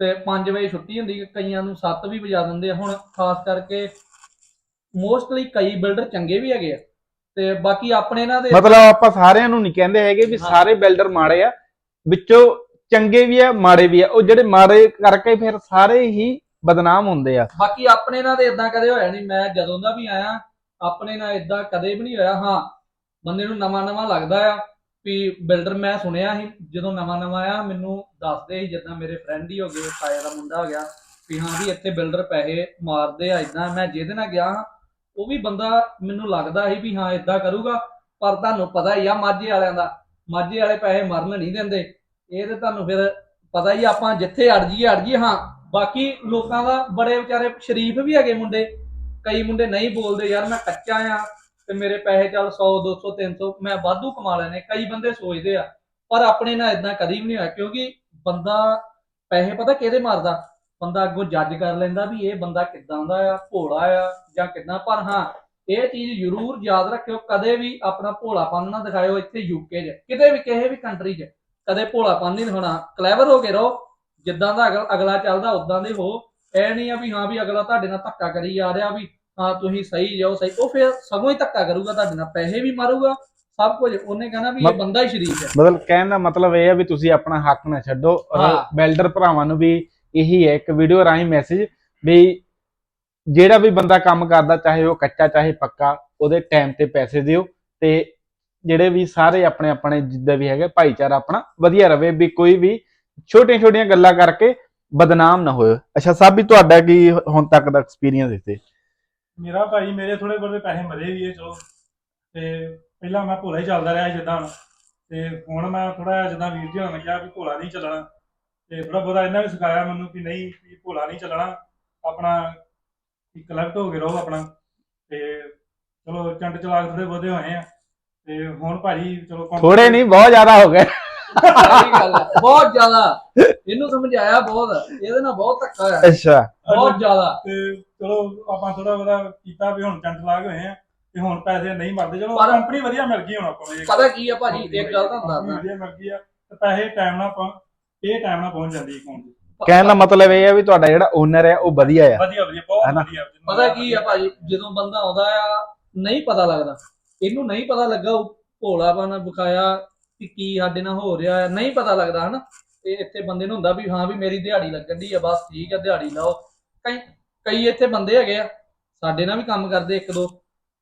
ਤੇ 5 ਵਜੇ ਛੁੱਟੀ ਹੁੰਦੀ ਕਈਆਂ ਨੂੰ 7 ਵੀ ਵਜਾ ਦਿੰਦੇ ਆ। ਹੁਣ ਖਾਸ ਕਰਕੇ ਮੋਸਟਲੀ ਕਈ ਬਿਲਡਰ ਚੰਗੇ ਵੀ ਹੈਗੇ ਆ। ਤੇ ਬਾਕੀ ਆਪਣੇ ਇਹਨਾਂ ਦੇ ਮਤਲਬ ਆਪਾਂ ਸਾਰਿਆਂ ਨੂੰ ਨਹੀਂ ਕਹਿੰਦੇ ਹੈਗੇ ਵੀ। ਸਾਰੇ ਬਿਲਡਰ ਮਾੜੇ ਆ। ਵਿੱਚੋਂ ਚੰਗੇ ਵੀ ਆ, ਮਾੜੇ ਵੀ ਆ। ਉਹ ਜਿਹੜੇ ਮਾੜੇ ਕਰਕੇ ਫਿਰ ਸਾਰੇ ਹੀ ਬਦਨਾਮ ਹੁੰਦੇ ਆ। ਬਾਕੀ ਆਪਣੇ ਨਾਲ ਤੇ ਇਦਾਂ ਕਦੇ ਹੋਇਆ ਨਹੀਂ। ਮੈਂ ਜਦੋਂ ਦਾ ਵੀ ਆਇਆ, ਆਪਣੇ ਨਾਲ ਇਦਾਂ ਕਦੇ ਵੀ ਨਹੀਂ ਹੋਇਆ। ਹਾਂ, ਬੰਦੇ ਨੂੰ ਨਵਾਂ ਨਵਾਂ ਲੱਗਦਾ ਆ ਵੀ ਬਿਲਡਰ ਮੈਂ ਸੁਣਿਆ ਸੀ। ਜਦੋਂ ਨਵਾਂ ਨਵਾਂ ਆਇਆ, ਮੈਨੂੰ ਦੱਸਦੇ ਸੀ, ਜਿੱਦਾਂ ਮੇਰੇ ਫਰੈਂਡ ਹੀ ਹੋ ਗਏ, ਤਾਇਆ ਦਾ ਮੁੰਡਾ ਹੋ ਗਿਆ, ਵੀ ਹਾਂ ਵੀ ਇੱਥੇ ਬਿਲਡਰ ਪੈਸੇ ਮਾਰਦੇ ਆ ਇਦਾਂ ਮੈਂ ਜਿਹਦੇ ਨਾਲ ਗਿਆ ਉਹ ਵੀ ਬੰਦਾ ਮੈਨੂੰ ਲੱਗਦਾ ਸੀ ਵੀ ਹਾਂ ਇਦਾਂ ਕਰੂਗਾ। ਪਰ ਤੁਹਾਨੂੰ ਪਤਾ ਹੀ ਆ, ਮਾਝੇ ਵਾਲਿਆਂ ਦਾ। ਮਾਝੇ ਵਾਲੇ ਪੈਸੇ ਮਰਨ ਨਹੀਂ ਦਿੰਦੇ। ਇਹ ਤੇ ਤੁਹਾਨੂੰ ਫਿਰ ਪਤਾ ਹੀ ਆ, ਆਪਾਂ ਜਿੱਥੇ ਅੜ ਜਾਈਏ ਅੜ ਜਾਈਏ ਹਾਂ। ਬਾਕੀ ਲੋਕਾਂ ਦਾ ਬੜੇ ਵਿਚਾਰੇ ਸ਼ਰੀਫ ਵੀ ਹੈਗੇ ਮੁੰਡੇ। ਕਈ ਮੁੰਡੇ ਨਹੀਂ ਬੋਲਦੇ ਯਾਰ ਮੈਂ ਕੱਚਾ ਆ ਤੇ ਮੇਰੇ ਪੈਸੇ ਚੱਲ 100 200 300 ਮੈਂ ਵਾਧੂ ਕਮਾ ਲੈਣੇ ਕਈ ਬੰਦੇ ਸੋਚਦੇ ਆ ਪਰ ਆਪਣੇ ਨਾਲ ਇਦਾਂ ਕਦੀ ਵੀ ਨਹੀਂ ਹੋਇਆ ਕਿਉਂਕਿ ਬੰਦਾ ਪੈਸੇ ਪਤਾ ਕਿਹਦੇ ਮਾਰਦਾ? ਬੰਦਾ ਅੱਗੋਂ ਜੱਜ ਕਰ ਲੈਂਦਾ ਵੀ ਇਹ ਬੰਦਾ ਕਿੱਦਾਂ ਦਾ ਆ ਭੋਲਾ ਆ ਜਾਂ ਕਿੱਦਾਂ। ਪਰ ਹਾਂ ਇਹ ਚੀਜ਼ ਜ਼ਰੂਰ ਯਾਦ ਰੱਖਿਓ ਕਦੇ ਵੀ ਆਪਣਾ ਭੋਲਾਪਨ ਨਾ ਦਿਖਾਇਓ ਇੱਥੇ ਯੂਕੇ 'ਚ ਕਿਤੇ ਵੀ ਕਿਸੇ ਵੀ ਕੰਟਰੀ 'ਚ। ਕਦੇ ਭੋਲਾਪਨ ਨਹੀਂ ਦਿਖਾਉਣਾ ਕਲੈਵਰ ਹੋ ਕੇ ਰਹੋ। ਜਿੱਦਾਂ ਦਾ ਅਗਲ- ਚੱਲਦਾ ਉਦਾਂ ਦੇ ਹੋ। ਇਹ ਨਹੀਂ ਆ ਵੀ ਹਾਂ ਵੀ ਅਗਲਾ ਤੁਹਾਡੇ ਨਾਲ ਧੱਕਾ ਕਰੀ ਜਾ ਰਿਹਾ ਵੀ ਹਾਂ ਤੁਸੀਂ ਸਹੀ ਜਾਓ ਸਹੀ। ਉਹ ਫਿਰ ਸਗੋਂ ਹੀ ਧੱਕਾ ਕਰੂਗਾ ਤੁਹਾਡੇ ਨਾਲ। ਪੈਸੇ ਵੀ ਮਾਰੂਗਾ। ਸਭ ਕੁਝ। ਉਹਨੇ ਕਹਿਣਾ ਵੀ ਇਹ ਬੰਦਾ ਹੀ ਸ਼ਰੀਫ ਹੈ। ਮਤਲਬ ਕਹਿਣ ਦਾ ਮਤਲਬ ਇਹ ਹੈ ਵੀ ਤੁਸੀਂ ਆਪਣਾ ਹੱਕ ਨਾ ਛੱਡੋ। ਔਰ ਹਾਂ। ਬਿਲਡਰ ਭਰਾਵਾਂ ਨੂੰ ਵੀ ਇਹੀ ਹੈ ਇੱਕ ਵੀਡੀਓ ਰਾਹੀਂ ਮੈਸੇਜ ਵੀ ਜਿਹੜਾ ਵੀ ਬੰਦਾ ਕੰਮ ਕਰਦਾ ਚਾਹੇ ਉਹ ਕੱਚਾ ਚਾਹੇ ਪੱਕਾ ਉਹਦੇ ਟਾਈਮ ਤੇ ਪੈਸੇ ਦਿਓ ਤੇ ਜਿਹੜੇ ਵੀ ਸਾਰੇ ਆਪਣੇ ਆਪਣੇ ਜਿੱਦਾਂ ਵੀ ਹੈਗੇ ਭਾਈਚਾਰਾ ਆਪਣਾ ਵਧੀਆ ਰਵੇ ਵੀ ਕੋਈ ਵੀ ਛੋਟੀਆਂ ਛੋਟੀਆਂ ਗੱਲਾਂ ਕਰਕੇ ਬਦਨਾਮ ਨਾ ਹੋਏ ਅੱਛਾ ਸਾਹਿਬ ਵੀ ਤੁਹਾਡਾ ਕੀ ਹੁਣ ਤੱਕ ਦਾ ਐਕਸਪੀਰੀਅੰਸ ਇੱਥੇ? ਮੇਰਾ ਭਾਈ ਮੇਰੇ ਥੋੜੇ ਬਹੁਤੇ ਪੈਸੇ ਮਰੇ ਵੀ ਇਹ ਚਲੋ। ਤੇ ਪਹਿਲਾਂ ਮੈਂ ਭੋਲਾ ਹੀ ਚੱਲਦਾ ਰਿਹਾ ਸੀ ਜਿੱਦਾਂ ਤੇ ਹੁਣ ਮੈਂ ਥੋੜਾ ਜਿੱਦਾਂ ਵੀਰ ਜੀ ਹੋਣਾ ਕਿਹਾ ਵੀ ਭੋਲਾ ਨਹੀਂ ਚੱਲਣਾ। ਤੇ ਥੋੜਾ ਬਹੁਤਾ ਇਹਨਾਂ ਵੀ ਸਿਖਾਇਆ ਮੈਨੂੰ ਕਿ ਨਹੀਂ, ਵੀ ਭੋਲਾ ਨਹੀਂ ਚੱਲਣਾ। ਆਪਣਾ ਕਲੈਕਟ ਹੋ ਕੇ ਰਹੋ ਆਪਣਾ। ਤੇ ਚਲੋ ਚੰਡ ਚਲਾਕ ਥੋੜੇ ਬਹੁਤੇ ਹੋਏ ਆ। ਤੇ ਹੁਣ ਭਾਜੀ ਚਲੋ ਕੰਮ- ਥੋੜੇ ਨਹੀਂ ਬਹੁਤ ਜ਼ਿਆਦਾ ਹੋ ਗਏ। ਸਹੀ ਗੱਲ ਹੈ ਬਹੁਤ ਜ਼ਿਆਦਾ। ਇਹਨੂੰ ਸਮਝਾਇਆ ਬਹੁਤ ਇਹਦੇ ਨਾਲ ਬਹੁਤ ਧੱਕਾ ਹੋਇਆ। ਅੱਛਾ। ਬਹੁਤ ਜ਼ਿਆਦਾ। ਤੇ ਚਲੋ ਆਪਾਂ ਥੋੜਾ ਬਹੁਤਾ ਕੀਤਾ ਵੀ ਹੁਣ ਚੰਡ ਚਲਾਕ ਹੋਏ ਆ ਤੇ ਹੁਣ ਪੈਸੇ ਨਹੀਂ ਮਰਦੇ। ਚਲੋ ਪਰ- ਕੰਪਨੀ ਵਧੀਆ ਮਿਲ ਗਈ ਹੁਣ ਆਪਾਂ ਨੂੰ। ਇਹ ਪਤਾ ਕੀ ਆ ਭਾਜੀ ਇੱਕ ਗੱਲ ਤੁਹਾਨੂੰ ਦੱਸਦਾ। ਵਧੀਆ ਮਿਲ ਗਈ ਆ ਤੇ ਪੈਸੇ ਟਾਈਮ ਨਾਲ ਪਹੁੰ- ਇਹ ਟਾਈਮ ਨਾਲ ਪਹੁੰਚ ਜਾਂਦੀ ਅਕਾਊਂਟ 'ਚ ਕਹਿਣ ਦਾ ਮਤਲਬ ਇਹ ਹੈ ਵੀ ਤੁਹਾਡਾ ਜਿਹੜਾ ਓਨਰ ਹੈ ਉਹ ਵਧੀਆ ਆ। ਵਧੀਆ ਵਧੀਆ ਬਹੁਤ ਹੈਨਾ? ਵਧੀਆ। ਪਤਾ ਕੀ ਆ ਭਾਜੀ ਜਦੋਂ ਬੰਦਾ ਆਉਂਦਾ ਆ ਨਹੀਂ ਪਤਾ ਲੱਗਦਾ। ਇਹਨੂੰ ਨਹੀਂ ਪਤਾ ਲੱਗਾ, ਉਹ ਭੋਲਾਪਨ ਬਕਾਇਆ ਕਿ ਕੀ ਸਾਡੇ ਨਾਲ ਹੋ ਰਿਹਾ ਹੈ, ਨਹੀਂ ਪਤਾ ਲੱਗਦਾ ਹਨਾ। ਇਹ ਇੱਥੇ ਬੰਦੇ ਨੂੰ ਹੁੰਦਾ ਵੀ ਹਾਂ ਵੀ ਮੇਰੀ ਦਿਹਾੜੀ ਲੱਗਣ ਦੀ ਆ, ਬਸ ਠੀਕ ਆ, ਦਿਹਾੜੀ ਲਾਓ। ਕਈ ਕਈ ਇੱਥੇ ਬੰਦੇ ਹੈਗੇ ਆ, ਸਾਡੇ ਨਾਲ ਵੀ ਕੰਮ ਕਰਦੇ ਇੱਕ ਦੋ।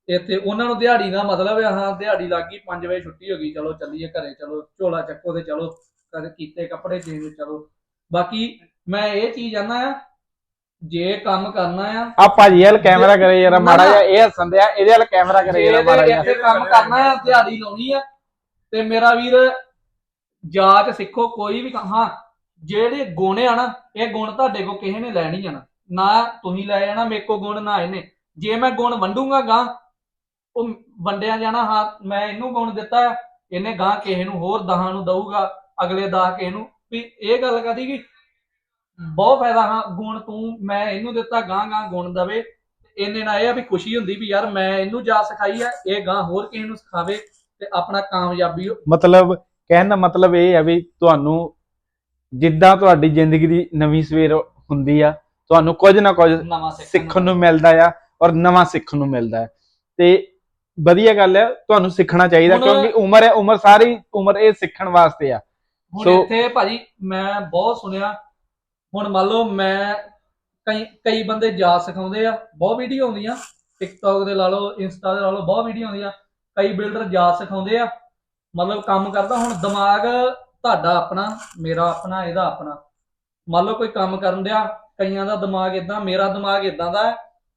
ਇੱਥੇ ਉਹਨਾਂ ਨੂੰ ਦਿਹਾੜੀ ਦਾ ਮਤਲਬ ਆ, ਹਾਂ ਦਿਹਾੜੀ ਲੱਗ ਗਈ 5 ਵਜੇ ਛੁੱਟੀ ਹੋ ਗਈ, ਚਲੋ ਚੱਲੀਏ ਘਰੇ, ਚਲੋ ਝੋਲਾ ਚੱਕੋ ਤੇ ਚਲੋ ਕਦੇ ਕੀਤੇ ਕੱਪੜੇ ਚੇਂਜ, ਚਲੋ। ਬਾਕੀ ਮੈਂ ਇਹ ਚੀਜ਼ ਆਨਾ ਆ ਜੇ ਕੰਮ ਕਰਨਾ ਆ ਆ ਭਾਜੀ ਵਾਲ ਕੈਮਰਾ ਕਰੇ ਯਾਰ ਮਾੜਾ। ਜਿਹਾ ਇਹ ਹੱਸਣ ਦਿਆ ਇਹਦੇ ਵਾਲ ਕੈਮਰਾ ਕਰੇ ਯਾਰ ਮਾੜਾ ਜਿਹਾ। ਇੱਥੇ ਕੰਮ ਕਰਨਾ ਆ ਦਿਹਾੜੀ ਲਾਉਣੀ ਆ ਤੇ ਮੇਰਾ ਵੀਰ ਜਾਚ ਸਿੱਖੋ ਕੋਈ ਵੀ ਹਾਂ ਜਿਹੜੇ ਗੁਣ ਆ ਨਾ ਇਹ ਗੁਣ ਤੁਹਾਡੇ ਕੋ ਕਿਸੇ ਨੇ ਲੈ ਨਹੀਂ ਜਾਣਾ ਨਾ ਤੁਸੀਂ ਲੈ ਜਾਣਾ ਮੇਰੇ ਕੋ ਗੁਣ ਨਾ ਇਹਨੇ। ਜੇ ਮੈਂ ਗੁਣ ਵੰਡੂਗਾ ਗਾਂ ਉਹ ਵੰਡਿਆ ਜਾਣਾ ਹਾਂ ਮੈਂ ਇਹਨੂੰ ਗੁਣ ਦਿੱਤਾ ਆ, ਇਹਨੇ ਗਾਂ ਕਿਸੇ ਨੂੰ ਹੋਰ ਦਹਾਂ ਨੂੰ ਦਊਗਾ ਅਗਲੇ ਦਹ ਕਿਸੇ ਨੂੰ। ਵੀ ਇਹ ਗੱਲ ਕਹਦੀ ਕਿ ਬਹੁਤ ਫਾਇਦਾ ਹਾਂ ਗੁਣ ਤੂੰ ਮੈਂ ਇਹਨੂੰ ਦਿੱਤਾ ਗਾਂ ਗਾਂ ਗੁਣ ਦਵੇ। ਇਹਨੇ ਨਾਲ ਇਹ ਆ ਵੀ ਖੁਸ਼ੀ ਹੁੰਦੀ ਵੀ ਯਾਰ ਮੈਂ ਇਹਨੂੰ ਜਾ ਸਿਖਾਈ ਆ ਇਹ ਗਾਂ ਹੋਰ ਕਿਸੇ ਨੂੰ ਸਿਖਾਵੇ ਤੇ ਆਪਣਾ ਕਾਮਯਾਬੀ ਮਤਲਬ ਕਹਿਣ ਦਾ ਮਤਲਬ ਇਹ ਹੈ ਵੀ ਤੁਹਾਨੂੰ ਜਿੱਦਾਂ ਤੁਹਾਡੀ ਜ਼ਿੰਦਗੀ ਦੀ ਨਵੀਂ ਸਵੇਰ ਹੁੰਦੀ ਆ ਤੁਹਾਨੂੰ ਕੁਝ ਨਾ ਕੁਝ ਨਵਾਂ ਸਿੱਖਣ ਨੂੰ ਮਿਲਦਾ ਆ ਔਰ ਨਵਾਂ ਸਿੱਖਣ ਨੂੰ ਮਿਲਦਾ ਹੈ ਤੇ ਵਧੀਆ ਗੱਲ ਹੈ ਤੁਹਾਨੂੰ ਸਿੱਖਣਾ ਚਾਹੀਦਾ ਕਿਉਂਕਿ ਉਮਰ ਹੈ ਉਮਰ ਸਾਰੀ ਉਮਰ ਇਹ ਸਿੱਖਣ ਵਾਸਤੇ ਆ। ਹੁਣ ਇੱਥੇ ਭਾਜੀ ਮੈਂ ਬਹੁਤ ਸੁਣਿਆ ਹੁਣ ਮੰਨ ਲਓ ਮੈਂ ਕਈ ਕਈ ਬੰਦੇ ਜਾ ਸਿਖਾਉਂਦੇ ਆ, ਬਹੁਤ ਵੀਡੀਓ ਆਉਂਦੀਆਂ। ਟਿਕਟੌਕ ਦੇ ਲਾ ਲਓ ਇੰਸਟਾ ਦੇ ਲਾ ਲਓ, ਬਹੁਤ ਵੀਡੀਓ ਆਉਂਦੀਆਂ। ਕਈ ਬਿਲਡਰ ਜਾ ਸਿਖਾਉਂਦੇ ਆ। ਮਤਲਬ ਕੰਮ ਕਰਦਾ, ਹੁਣ ਦਿਮਾਗ ਤੁਹਾਡਾ ਆਪਣਾ, ਮੇਰਾ ਆਪਣਾ, ਇਹਦਾ ਆਪਣਾ। ਮੰਨ ਲਓ ਕੋਈ ਕੰਮ ਕਰਨ ਦਿਆ, ਕਈਆਂ ਦਾ ਦਿਮਾਗ ਇਦਾਂ ਮੇਰਾ ਦਿਮਾਗ ਇਦਾਂ ਦਾ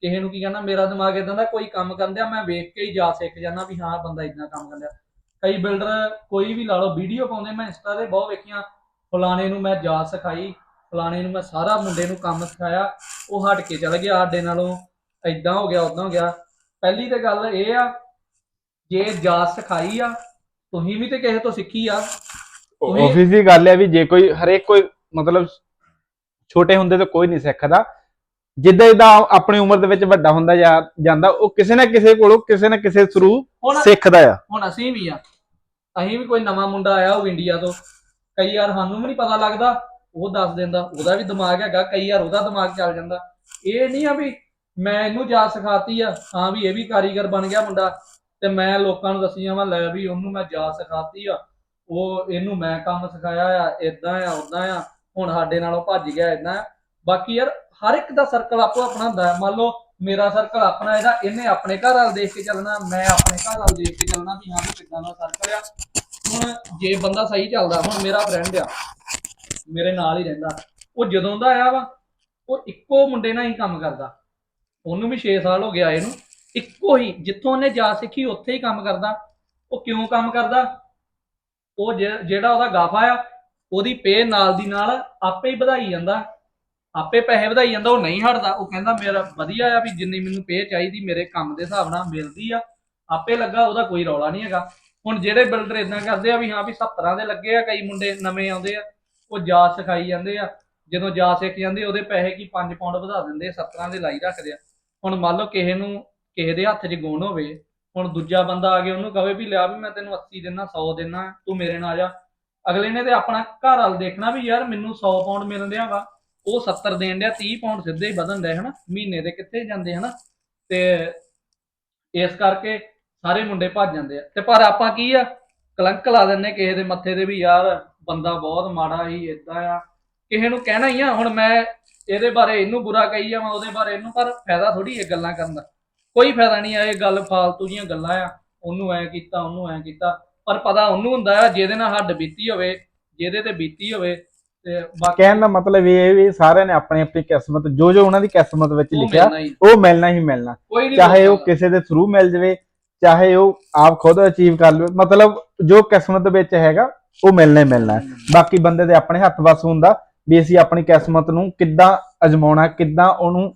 ਕਿਸੇ ਨੂੰ ਕੀ ਕਹਿੰਦਾ ਮੇਰਾ ਦਿਮਾਗ ਇਦਾਂ ਦਾ ਕੋਈ ਕੰਮ ਕਰਨ ਦਿਆ, ਮੈਂ ਵੇਖ ਕੇ ਹੀ ਜਾ ਸਿੱਖ ਜਾਣਾ ਵੀ ਹਾਂ, ਬੰਦਾ ਇਦਾਂ ਕੰਮ ਕਰਦਾ ਕਈ ਬਿਲਡਰ ਕੋਈ ਵੀ ਲਾ ਲਓ ਵੀਡੀਓ ਪਾਉਂਦੇ, ਮੈਂ ਇੰਸਟਾ ਤੇ ਬਹੁਤ ਵੇਖੀਆਂ। ਫਲਾਣੇ ਨੂੰ ਮੈਂ ਜਾ ਸਿਖਾਈ ਫਲਾਣੇ ਨੂੰ ਮੈਂ ਸਾਰਾ ਮੁੰਡੇ ਨੂੰ ਕੰਮ ਸਿਖਾਇਆ ਉਹ ਹਟ ਕੇ ਚਲ ਗਿਆ ਸਾਡੇ ਨਾਲੋਂ ਐਦਾਂ ਹੋ ਗਿਆ ਉਦਾਂ ਹੋ ਗਿਆ। ਪਹਿਲੀ ਤੇ ਗੱਲ ਇਹ ਆ ਜੇ ਜਾ ਸਿਖਾਈ ਆ ਤੁਸੀਂ ਵੀ ਤੇ ਕਿਸੇ ਤੋਂ ਸਿੱਖੀ ਆ। ਤੁਸੀਂ- ਆਫਿਸ ਦੀ ਗੱਲ ਹੈ ਵੀ ਜੇ ਕੋਈ ਹਰੇਕ ਕੋਈ ਮਤਲਬ ਛੋਟੇ ਹੁੰਦੇ ਤਾਂ ਕੋਈ ਨਹੀਂ ਸਿੱਖਦਾ। ਜਿੱਦਾਂ ਜਿੱਦਾਂ ਆਪਣੀ ਉਮਰ ਦੇ ਵਿੱਚ ਵੱਡਾ ਹੁੰਦਾ ਜਾ- ਜਾਂਦਾ ਉਹ ਕਿਸੇ ਨਾ ਕਿਸੇ ਕੋਲੋਂ ਕਿਸੇ ਨਾ ਕਿਸੇ ਥਰੂ ਹੁਣ ਸਿੱਖਦਾ ਆ। ਹੁਣ ਅਸੀਂ ਵੀ ਆ। ਅਸੀਂ ਵੀ ਕੋਈ ਨਵਾਂ ਮੁੰਡਾ ਆਇਆ ਉਹ ਇੰਡੀਆ ਤੋਂ। ਕਈ ਵਾਰ ਸਾਨੂੰ ਵੀ ਨਹੀਂ ਪਤਾ ਲੱਗਦਾ। ਉਹ ਦੱਸ ਦਿੰਦਾ, ਉਹਦਾ ਵੀ ਦਿਮਾਗ ਹੈਗਾ, ਕਈ ਵਾਰ ਉਹਦਾ ਦਿਮਾਗ ਚੱਲ ਜਾਂਦਾ। ਇਹ ਨਹੀਂ ਆ ਵੀ ਮੈਂ ਇਹਨੂੰ ਜਾ ਸਿਖਾਤੀ ਆ, ਹਾਂ ਵੀ ਇਹ ਵੀ ਕਾਰੀਗਰ ਬਣ ਗਿਆ ਮੁੰਡਾ, ਤੇ ਮੈਂ ਲੋਕਾਂ ਨੂੰ ਦੱਸੀ ਜਾਵਾਂ, ਲੈ ਵੀ ਉਹਨੂੰ ਮੈਂ ਜਾ ਸਿਖਾਤੀ ਆ। ਉਹ ਇਹਨੂੰ ਮੈਂ ਕੰਮ ਸਿਖਾਇਆ ਆ ਇਦਾਂ ਆ ਉਦਾਂ ਆ, ਹੁਣ ਸਾਡੇ ਨਾਲੋਂ ਭੱਜ ਗਿਆ ਇਦਾਂ ਆ। ਬਾਕੀ ਯਾਰ, ਹਰ ਇੱਕ ਦਾ ਸਰਕਲ ਆਪੋ ਆਪਣਾ ਹੁੰਦਾ ਮੰਨ ਲਓ, ਮੇਰਾ ਸਰਕਲ ਆਪਣਾ ਇਹਦਾ, ਇਹਨੇ ਆਪਣੇ ਘਰ ਵਾਲ ਦੇਖ ਕੇ ਚੱਲਣਾ, ਮੈਂ ਆਪਣੇ ਘਰ ਵਾਲ ਦੇਖ ਕੇ ਚੱਲਣਾ ਵੀ ਹਾਂ ਵੀ ਕਿੱਦਾਂ ਦਾ ਸਰਕਲ ਆ। ਹੁਣ ਜੇ ਬੰਦਾ ਸਹੀ ਚੱਲਦਾ, ਹੁਣ ਮੇਰਾ ਫਰੈਂਡ ਆ ਮੇਰੇ ਨਾਲ ਹੀ ਰਹਿੰਦਾ। ਉਹ ਜਦੋਂ ਦਾ ਆਇਆ ਵਾ, ਉਹ ਇੱਕੋ ਮੁੰਡੇ ਨਾਲ ਹੀ ਕੰਮ ਕਰਦਾ। ਉਹਨੂੰ ਵੀ 6 ਸਾਲ ਹੋ ਗਿਆ ਇਹਨੂੰ ਇੱਕੋ ਹੀ, ਜਿੱਥੋਂ ਉਹਨੇ ਜਾ ਸਿੱਖੀ, ਉੱਥੇ ਹੀ ਕੰਮ ਕਰਦਾ। ਉਹ ਕਿਉਂ ਕੰਮ ਕਰਦਾ? ਉਹ ਜਿ- ਜਿਹੜਾ ਉਹਦਾ ਗਾਫਾ ਆ ਉਹਦੀ ਪੇ ਨਾਲ ਦੀ ਨਾਲ ਆਪੇ ਹੀ ਵਧਾਈ ਜਾਂਦਾ। ਆਪੇ ਪੈਸੇ ਵਧਾਈ ਜਾਂਦਾ, ਉਹ ਨਹੀਂ ਹਟਦਾ। ਉਹ ਕਹਿੰਦਾ, ਮੇਰਾ ਵਧੀਆ ਆ ਵੀ ਜਿੰਨੀ ਮੈਨੂੰ ਪੇ ਚਾਹੀਦੀ, ਮੇਰੇ ਕੰਮ ਦੇ ਹਿਸਾਬ ਨਾਲ ਮਿਲਦੀ ਆ। ਆਪੇ ਲੱਗਾ, ਉਹਦਾ ਕੋਈ ਰੌਲਾ ਨਹੀਂ ਹੈਗਾ। ਹੁਣ ਜਿਹੜੇ ਬਿਲਡਰ ਇਦਾਂ ਕਰਦੇ ਆ ਵੀ ਹਾਂ ਵੀ 70 ਦੇ ਲੱਗੇ ਆ, ਕਈ ਮੁੰਡੇ ਨਵੇਂ ਆਉਂਦੇ ਆ। ਉਹ ਜਾਚ ਸਿਖਾਈ ਜਾਂਦੇ ਆ, ਜਦੋਂ ਜਾ ਸਿੱਖ ਜਾਂਦੇ, ਉਹਦੇ ਪੈਸੇ ਕੀ 5 ਪਾਉਂਡ ਵਧਾ ਦਿੰਦੇ ਆ 17 ਦੇ ਲਾਈ ਰੱਖਦੇ ਆ। ਹੁਣ ਮੰਨ ਲਓ ਕਿਸੇ ਨੂੰ, ਕਿਸੇ ਦੇ ਹੱਥ 'ਚ ਗੁਣ ਹੋਵੇ, ਹੁਣ ਦੂਜਾ ਬੰਦਾ ਆ ਕੇ ਉਹਨੂੰ ਕਵੇ ਵੀ ਲਿਆ ਵੀ ਮੈਂ ਤੈਨੂੰ 80 ਦਿਨਾ 100 ਦਿਨਾ, ਤੂੰ ਮੇਰੇ ਨਾਲ ਆ ਜਾ। ਅਗਲੇ ਨੇ ਤੇ ਆਪਣਾ ਘਰ ਵਾਲ ਦੇਖਣਾ ਵੀ ਯਾਰ ਮੈਨੂੰ 100 ਪਾਉਂਡ ਮਿਲਣ ਰਿਹਾ ਵਾ, ਉਹ 70 ਦੇਣ ਡਿਆ 30 ਪਾਉਂਡ ਸਿੱਧੇ ਹੀ ਵਧਣ ਡਿਆ ਹਨਾ? ਮਹੀਨੇ ਦੇ ਕਿੱਥੇ ਜਾਂਦੇ, ਹਨਾ? ਤੇ ਇਸ ਕਰਕੇ ਸਾਰੇ ਮੁੰਡੇ ਭੱਜ ਜਾਂਦੇ ਆ। ਤੇ ਪਰ ਆਪਾਂ ਕੀ ਆ, ਕਲੰਕ ਲਾ ਦਿੰਨੇ ਕਿਸੇ ਦੇ ਮੱਥੇ ਤੇ ਵੀ ਯਾਰ ਬੰਦਾ ਬਹੁਤ ਮਾੜਾ ਹੀ ਇਦਾਂ ਆ। ਕਿਸੇ ਨੂੰ ਕਹਿਣਾ ਹੀ ਆ ਹੁਣ ਮੈਂ ਇਹਦੇ ਬਾਰੇ ਇਹਨੂੰ ਬੁਰਾ ਕਹੀ ਜਾਵਾਂ ਉਹਦੇ ਬਾਰੇ ਇਹਨੂੰ ਪਰ ਫਾਇਦਾ ਥੋੜੀ ਇਹ ਗੱਲਾਂ ਕਰਨ ਦਾ। ਕੋਈ ਫਾਇਦਾ ਨਹੀਂ ਆ ਇਹ ਗੱਲ ਫਾਲਤੂ ਦੀਆਂ ਗੱਲਾਂ ਆ। ਉਹਨੂੰ ਐ ਕੀਤਾ ਉਹਨੂੰ ਐ ਕੀਤਾ ਪਰ ਪਤਾ ਉਹਨੂੰ ਹੁੰਦਾ ਆ ਜਿਹਦੇ ਨਾਲ ਹੱਡ ਬੀਤੀ ਹੋਵੇ ਜਿਹਦੇ ਤੇ ਬੀਤੀ ਹੋਵੇ ਤੇ ਬਾਕੀ ਕਹਿਣ ਦਾ ਮਤਲਬ ਇਹ ਹੈ ਵੀ ਸਾਰਿਆਂ ਨੇ ਆਪਣੀ ਆਪਣੀ ਕਿਸਮਤ ਜੋ ਜੋ ਉਹਨਾਂ ਦੀ ਕਿਸਮਤ ਵਿੱਚ ਉਹ ਲਿਖਿਆ ਮਿਲਣਾ ਹੀ। ਉਹ ਮਿਲਣਾ ਹੀ ਮਿਲਣਾ। ਕੋਈ ਨਹੀਂ ਚਾਹੇ ਉਹ ਕਿਸੇ ਦੇ ਥਰੂ ਮਿਲ ਜਵੇ ਚਾਹੇ ਉਹ ਆਪ ਖੁਦ ਅਚੀਵ ਕਰ ਲਵੇ ਮਤਲਬ ਜੋ ਕਿਸਮਤ ਵਿੱਚ ਹੈਗਾ ਉਹ ਮਿਲਣਾ ਹੀ ਮਿਲਣਾ ਹੈ। ਬਾਕੀ ਬੰਦੇ ਦੇ ਆਪਣੇ ਹੱਥ ਵੱਸ ਹੁੰਦਾ ਵੀ ਅਸੀਂ ਆਪਣੀ ਕਿਸਮਤ ਨੂੰ ਕਿੱਦਾਂ ਅਜਮਾਉਣਾ, ਕਿੱਦਾਂ ਉਹਨੂੰ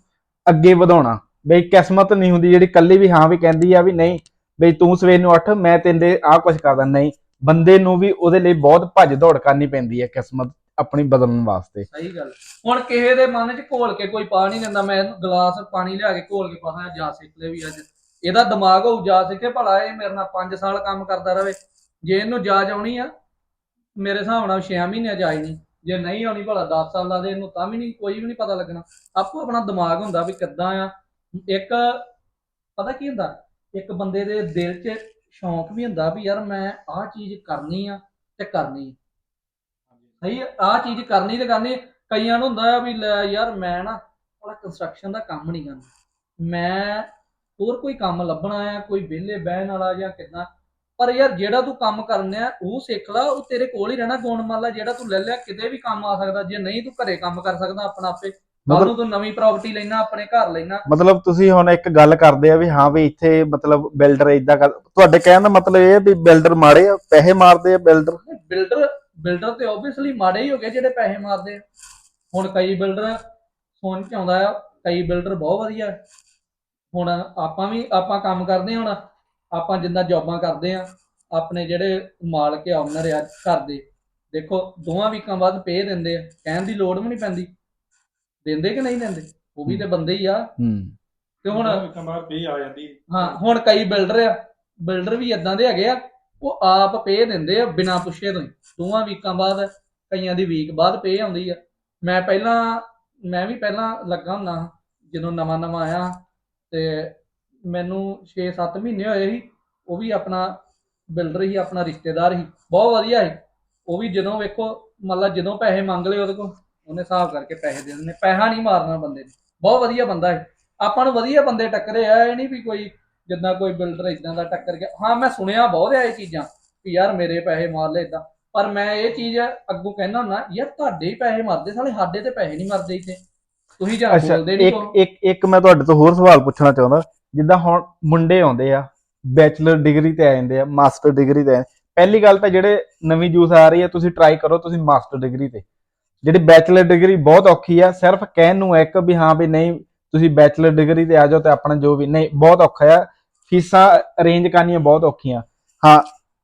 ਅੱਗੇ ਵਧਾਉਣਾ। ਬਈ ਕਿਸਮਤ ਨਹੀਂ ਹੁੰਦੀ ਜਿਹੜੀ ਕੱਲੀ ਵੀ ਹਾਂ ਵੀ ਕਹਿੰਦੀ ਆ ਵੀ ਨਹੀਂ, ਬਈ ਤੂੰ ਸਵੇਰ ਨੂੰ ਉੱਠ, ਮੈਂ ਤੇਰੇ ਆਹ ਕੁਝ ਕਰਦਾ। ਨਹੀਂ, ਬੰਦੇ ਨੂੰ ਵੀ ਉਹਦੇ ਲਈ ਬਹੁਤ ਭੱਜ ਦੌੜ ਕਰਨੀ ਪੈਂਦੀ ਹੈ ਕਿਸਮਤ ਆਪਣੀ ਬਦਲਣ ਵਾਸਤੇ। ਸਹੀ ਗੱਲ। ਹੁਣ ਕਿਸੇ ਦੇ ਮਨ 'ਚ ਘੋਲ ਕੇ ਕੋਈ ਪਾ ਨਹੀਂ ਦਿੰਦਾ ਮੈਂ ਇਹਨੂੰ ਗਲਾਸ ਪਾਣੀ ਲਿਆ ਕੇ ਘੋਲ ਕੇ ਪਾਣਾ ਜਾ ਸਿੱਖ ਲੈ ਵੀ ਅੱਜ। ਇਹਦਾ ਦਿਮਾਗ ਹੋਊ, ਜਾ ਸਿੱਖੇ, ਭਲਾ ਇਹ ਮੇਰੇ ਨਾਲ 5 ਸਾਲ ਕੰਮ ਕਰਦਾ ਰਵੇ ਜੇ ਇਹਨੂੰ ਜਾਚ ਆਉਣੀ ਆ ਮੇਰੇ ਹਿਸਾਬ ਨਾਲ 6 ਮਹੀਨੇ ਜਾਈ ਨਹੀਂ ਜੇ ਨਹੀਂ ਆਉਣੀ ਭਲਾ 10 ਸਾਲ ਦੇ ਇਹਨੂੰ ਤਾਂ ਵੀ ਨਹੀਂ ਕੋਈ ਵੀ ਨਹੀਂ ਪਤਾ ਲੱਗਣਾ। ਆਪੋ ਆਪਣਾ ਦਿਮਾਗ ਹੁੰਦਾ ਵੀ ਕਿੱਦਾਂ ਆ। ਇੱਕ ਪਤਾ ਕੀ ਹੁੰਦਾ? ਇੱਕ ਬੰਦੇ ਦੇ ਦਿਲ 'ਚ ਸ਼ੌਂਕ ਵੀ ਹੁੰਦਾ ਵੀ ਯਾਰ ਮੈਂ ਆਹ ਚੀਜ਼ ਕਰਨੀ ਆ ਤੇ ਕਰਨੀ ਸਹੀ ਆਹ ਚੀਜ਼ ਕਰਨੀ ਤੇ ਕਰਨੀ ਕਈਆਂ ਨੂੰ ਹੁੰਦਾ ਆ ਵੀ ਲੈ ਯਾਰ ਮੈਂ ਨਾ ਬੜਾ ਕੰਸਟਰਕਸ਼ਨ ਦਾ ਕੰਮ ਨਹੀਂ ਕਰਨਾ। ਮੈਂ ਹੋਰ ਕੋਈ ਕੰਮ ਲੱਭਣਾ ਆ, ਕੋਈ ਵਿਹਲੇ ਬਹਿਣ ਵਾਲਾ ਜਾਂ ਕਿੱਦਾਂ। ਪਰ ਯਾਰ ਜਿਹੜਾ ਤੂੰ ਕੰਮ ਕਰਨਾ ਉਹ ਸਿੱਖ ਲੈ ਉਹ ਤੇਰੇ ਕੋਲ ਹੀ ਰਹਿਣਾ ਗੁਣ ਮੰਨ ਲਾ ਜਿਹੜਾ ਤੂੰ ਲੈ ਲਿਆ ਕਿਤੇ ਵੀ ਕੰਮ ਆ ਸਕਦਾ ਜੇ ਨਹੀਂ ਤੂੰ ਘਰੇ ਕੰਮ ਕਰ ਸਕਦਾ ਆਪਣਾ ਆਪੇ। ਮਤਲਬ ਤੂੰ ਨਵੀਂ ਪ੍ਰਾਪਰਟੀ ਲੈਣਾ ਆਪਣੇ ਘਰ ਲੈਣਾ। ਮਤਲਬ ਤੁਸੀਂ ਹੁਣ ਇੱਕ ਗੱਲ ਕਰਦੇ ਆ ਵੀ ਹਾਂ ਵੀ ਇੱਥੇ ਮਤਲਬ ਬਿਲਡਰ ਇਦਾਂ ਕਰ ਤੁਹਾਡੇ ਕਹਿਣ ਦਾ ਮਤਲਬ ਇਹ ਵੀ ਬਿਲਡਰ ਮਾੜੇ ਆ ਪੈਸੇ ਮਾਰਦੇ ਆ ਬਿਲਡਰ ਬਿਲਡਰ ਬਿਲਡਰ ਤੇ ਆਬਵੀਅਸਲੀ ਮਾੜੇ ਹੀ ਹੋ ਗਏ ਜਿਹੜੇ ਪੈਸੇ ਮਾਰਦੇ ਆ। ਹੁਣ ਕਈ ਬਿਲਡਰ ਸੋਨ ਚ ਆਉਂਦਾ ਆ ਕਈ ਬਿਲਡਰ ਬਹੁਤ ਵਧੀਆ। ਹੁਣ ਆਪਾਂ ਵੀ ਆਪਾਂ ਕੰਮ ਕਰਦੇ ਹੁਣ। ਆਪਾਂ ਜਿੰਦਾ ਜੌਬਾਂ ਕਰਦੇ ਆ ਆਪਣੇ ਜਿਹੜੇ ਮਾਲਕ ਆ ਓਨਰ ਆ ਘਰ ਦੇ ਦੇਖੋ ਦੋਵਾਂ ਵੀਕਾਂ ਬਾਅਦ ਪੇ ਦਿੰਦੇ ਆ ਕਹਿਣ ਦੀ ਲੋੜ ਵੀ ਨਹੀਂ ਪੈਂਦੀ। ਦਿੰਦੇ ਕਿ ਨਹੀਂ ਦਿੰਦੇ? ਉਹ ਵੀ ਤੇ ਬੰਦੇ ਹੀ ਆ। ਹੂੰ। ਤੇ ਹੁਣ ਇੱਕ ਵਾਰ ਪੇ ਆ ਜਾਂਦੀ। ਹਾਂ ਹੁਣ ਕਈ ਬਿਲਡਰ ਆ ਬਿਲਡਰ ਵੀ ਇਦਾਂ ਦੇ ਹੈਗੇ ਆ ਉਹ ਆਪ ਪੇ ਦਿੰਦੇ ਆ ਬਿਨਾਂ ਪੁੱਛੇ ਤੋਂ ਹੀ। ਦੋਵਾਂ ਵੀਕਾਂ ਬਾਅਦ ਕਈਆਂ ਦੀ ਵੀਕ ਬਾਅਦ ਪੇ ਆਉਂਦੀ ਆ। ਮੈਂ ਪਹਿਲਾਂ ਮੈਂ ਵੀ ਪਹਿਲਾਂ ਲੱਗਾ ਹੁੰਦਾ ਜਦੋਂ ਨਵਾਂ ਨਵਾਂ ਆਇਆ ਤੇ ਮੈਨੂੰ 6-7 ਮਹੀਨੇ ਹੋਏ ਸੀ ਉਹ ਵੀ ਆਪਣਾ ਬਿਲਡਰ ਹੀ ਆਪਣਾ ਰਿਸ਼ਤੇਦਾਰ ਸੀ ਬਹੁਤ ਵਧੀਆ ਸੀ। ਉਹ ਵੀ ਜਦੋਂ ਵੇਖੋ ਮਤਲਬ ਜਦੋਂ ਪੈਸੇ ਮੰਗ ਲਏ ਉਹਦੇ ਕੋਲ ਉਹਨੇ ਹਿਸਾਬ ਕਰਕੇ ਪੈਸੇ ਦੇ ਦਿੰਦੇ ਪੈਸਾ ਨਹੀਂ ਮਾਰਨਾ ਬੰਦੇ ਨੇ। ਬਹੁਤ ਵਧੀਆ ਬੰਦਾ ਹੈ ਆਪਾਂ ਨੂੰ ਵਧੀਆ ਬੰਦੇ ਟੱਕਰੇ ਆ ਇਹ ਨਹੀਂ ਵੀ ਕੋਈ ਜਿੱਦਾਂ ਕੋਈ ਬਿਲਡਰ ਇਦਾਂ ਦਾ ਟੱਕਰ ਗਿਆ। ਹਾਂ ਮੈਂ ਸੁਣਿਆ ਬਹੁਤ ਆ ਇਹ ਚੀਜ਼ਾਂ ਵੀ ਯਾਰ ਮੇਰੇ ਪੈਸੇ ਮਾਰ ਲਏ ਇਦਾਂ ਪਰ ਮੈਂ ਇਹ ਚੀਜ਼ ਅੱਗੋਂ ਕਹਿੰਦਾ ਹੁੰਦਾ ਯਾਰ ਤੁਹਾਡੇ ਹੀ ਪੈਸੇ ਮਰਦੇ ਸਾਲੇ ਸਾਡੇ ਤੇ ਪੈਸੇ ਨਹੀਂ ਮਰਦੇ ਇੱਥੇ। ਤੁਸੀਂ ਜਾਂ ਬੋਲਦੇ ਨਹੀਂ ਇੱਕ ਇੱਕ ਇੱਕ ਮੈਂ ਤੁਹਾਡੇ ਤੋਂ ਹੋਰ ਸਵਾਲ ਪੁੱਛਣਾ ਚਾਹੁੰਦਾ। ਜਿੱਦਾਂ ਹੁਣ ਮੁੰਡੇ ਆਉਂਦੇ ਆ ਬੈਚਲਰ ਡਿਗਰੀ ਤੇ ਆ ਜਾਂਦੇ ਆ ਮਾਸਟਰ ਡਿਗਰੀ ਤੇ ਆ ਪਹਿਲੀ ਗੱਲ ਤਾਂ ਜਿਹੜੇ ਨਵੀਂ ਜੂਸ ਆ ਰਹੀ ਹੈ ਤੁਸੀਂ ਟਰਾਈ ਕਰੋ ਤੁਸੀਂ ਮਾਸਟਰ ਡਿਗਰੀ ਤੇ। ਜਿਹੜੀ ਬੈਚਲਰ ਡਿਗਰੀ ਬਹੁਤ ਔਖੀ ਆ, ਸਿਰਫ ਕਹਿਣ ਨੂੰ ਇੱਕ ਵੀ ਹਾਂ ਵੀ ਨਹੀਂ, ਤੁਸੀਂ ਬੈਚਲਰ ਡਿਗਰੀ ਤੇ ਆ ਜਾਓ ਤੇ ਆਪਣਾ ਜੋ ਵੀ, ਨਹੀਂ, ਬਹੁਤ ਔਖਾ ਆ। ਫੀਸਾਂ ਅਰੇਂਜ ਕਰਨੀਆਂ ਬਹੁਤ ਔਖੀਆਂ। ਹਾਂ,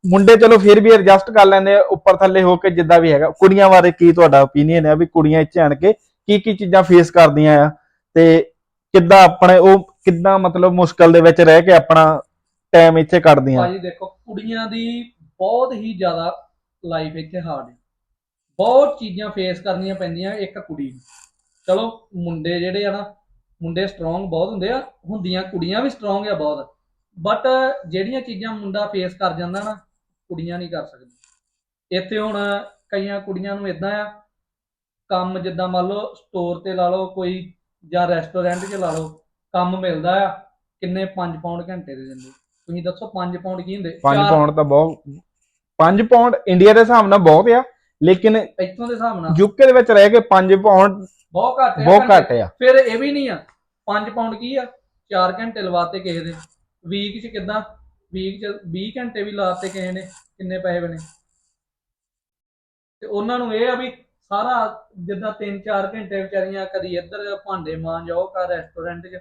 ਮੁੰਡੇ ਚਲੋ ਫਿਰ ਵੀ ਐਡਜਸਟ ਕਰ ਲੈਂਦੇ ਆ, ਉੱਪਰ ਥੱਲੇ ਹੋ ਕੇ ਜਿੱਦਾਂ ਵੀ ਹੈਗਾ। ਕੁੜੀਆਂ ਬਾਰੇ ਕੀ ਤੁਹਾਡਾ ਓਪੀਨੀਅਨ ਹੈ ਵੀ ਕੁੜੀਆਂ ਇੱਥੇ ਆਣ ਕੇ ਕੀ ਕੀ ਚੀਜ਼ਾਂ ਫੇਸ ਕਰਦੀਆਂ ਆ ਤੇ ਕਿੱਦਾਂ ਆਪਣੇ ਉਹ ਕਿੱਦਾਂ ਮਤਲਬ ਮੁਸ਼ਕਲ ਦੇ ਵਿੱਚ ਰਹਿ ਕੇ ਆਪਣਾ ਟਾਈਮ ਇੱਥੇ ਕੱਢਦੀਆਂ? ਭਾਜੀ ਦੇਖੋ, ਕੁੜੀਆਂ ਦੀ ਬਹੁਤ ਹੀ ਜ਼ਿਆਦਾ ਲਾਈਫ ਇੱਥੇ ਹਾਰਡ ਹੈ। ਬਹੁਤ ਚੀਜ਼ਾਂ ਫੇਸ ਕਰਨੀਆਂ ਪੈਂਦੀਆਂ ਇੱਕ ਕੁੜੀ ਨੂੰ। ਚਲੋ, ਮੁੰਡੇ ਜਿਹੜੇ ਆ ਨਾ, ਮੁੰਡੇ ਸਟਰੋਂਗ ਬਹੁਤ ਹੁੰਦੇ ਆ, ਹੁੰਦੀਆਂ ਕੁੜੀਆਂ ਵੀ ਸਟਰੋਂਗ ਆ ਬਹੁਤ। ਬਟ ਜਿਹੜੀਆਂ ਚੀਜ਼ਾਂ ਮੁੰਡਾ ਫੇਸ ਕਰ ਜਾਂਦਾ ਨਾ, ਕੁੜੀਆਂ ਨਹੀਂ ਕਰ ਸਕਦੀਆਂ। ਇੱਥੇ ਹੁਣ ਕਈਆਂ ਕੁੜੀਆਂ ਨੂੰ ਇਦਾਂ ਆ, ਕੰਮ ਜਿੱਦਾਂ ਮੰਨ ਲਓ ਸਟੋਰ ਤੇ ਲਾ ਲਓ, ਕੋਈ ਜਾਂ ਰੈਸਟੋਰੈਂਟ 'ਚ ਲਾ ਲਓ ਕੰਮ ਮਿਲਦਾ ਆ ਕਿੰਨੇ 5 ਪਾਉਂਡ ਘੰਟੇ ਦੇ ਦਿੰਦੇ। ਤੁਸੀਂ ਦੱਸੋ 5 ਪਾਉਂਡ ਕੀ ਹੁੰਦੇ? 5 ਚਾਰ- ਪਾਉਂਡ ਤਾਂ ਬਹੁਤ 5 ਪਾਉਂਡ ਇੰਡੀਆ ਦੇ ਹਿਸਾਬ ਨਾਲ ਬਹੁਤ ਆ ਲੇਕਿਨ ਇੱਥੋਂ ਦੇ ਹਿਸਾਬ ਨਾਲ। ਯੂਕੇ ਦੇ ਵਿੱਚ ਰਹਿ ਕੇ 5 ਪਾਉਂਡ ਬਹੁਤ ਘੱਟ ਹੈ ਬਹੁਤ ਘੰਟੇ। ਘੱਟ ਆ। ਫਿਰ ਇਹ ਵੀ ਨਹੀਂ ਆ 5 ਪਾਉਂਡ ਕੀ ਆ? 4 ਘੰਟੇ ਲਵਾਤੇ ਕਿਸੇ ਦੇ ਵੀਕ 'ਚ ਕਿਦਾਂ? ਵੀਕ 'ਚ 20 ਘੰਟੇ ਵੀ ਲਾਤੇ ਕਿਸੇ ਨੇ ਕਿੰਨੇ ਪੈਸੇ ਬਣੇ? ਤੇ ਉਹਨਾਂ ਨੂੰ ਇਹ ਆ ਵੀ ਸਾਰਾ ਜਿੱਦਾਂ 3-4 ਘੰਟੇ ਵਿਚਾਰੀਆਂ ਕਦੀ ਇੱਧਰ ਭਾਂਡੇ ਮਾਂਜ ਜਾਓ ਕਰ ਰੈਸਟੋਰੈਂਟ 'ਚ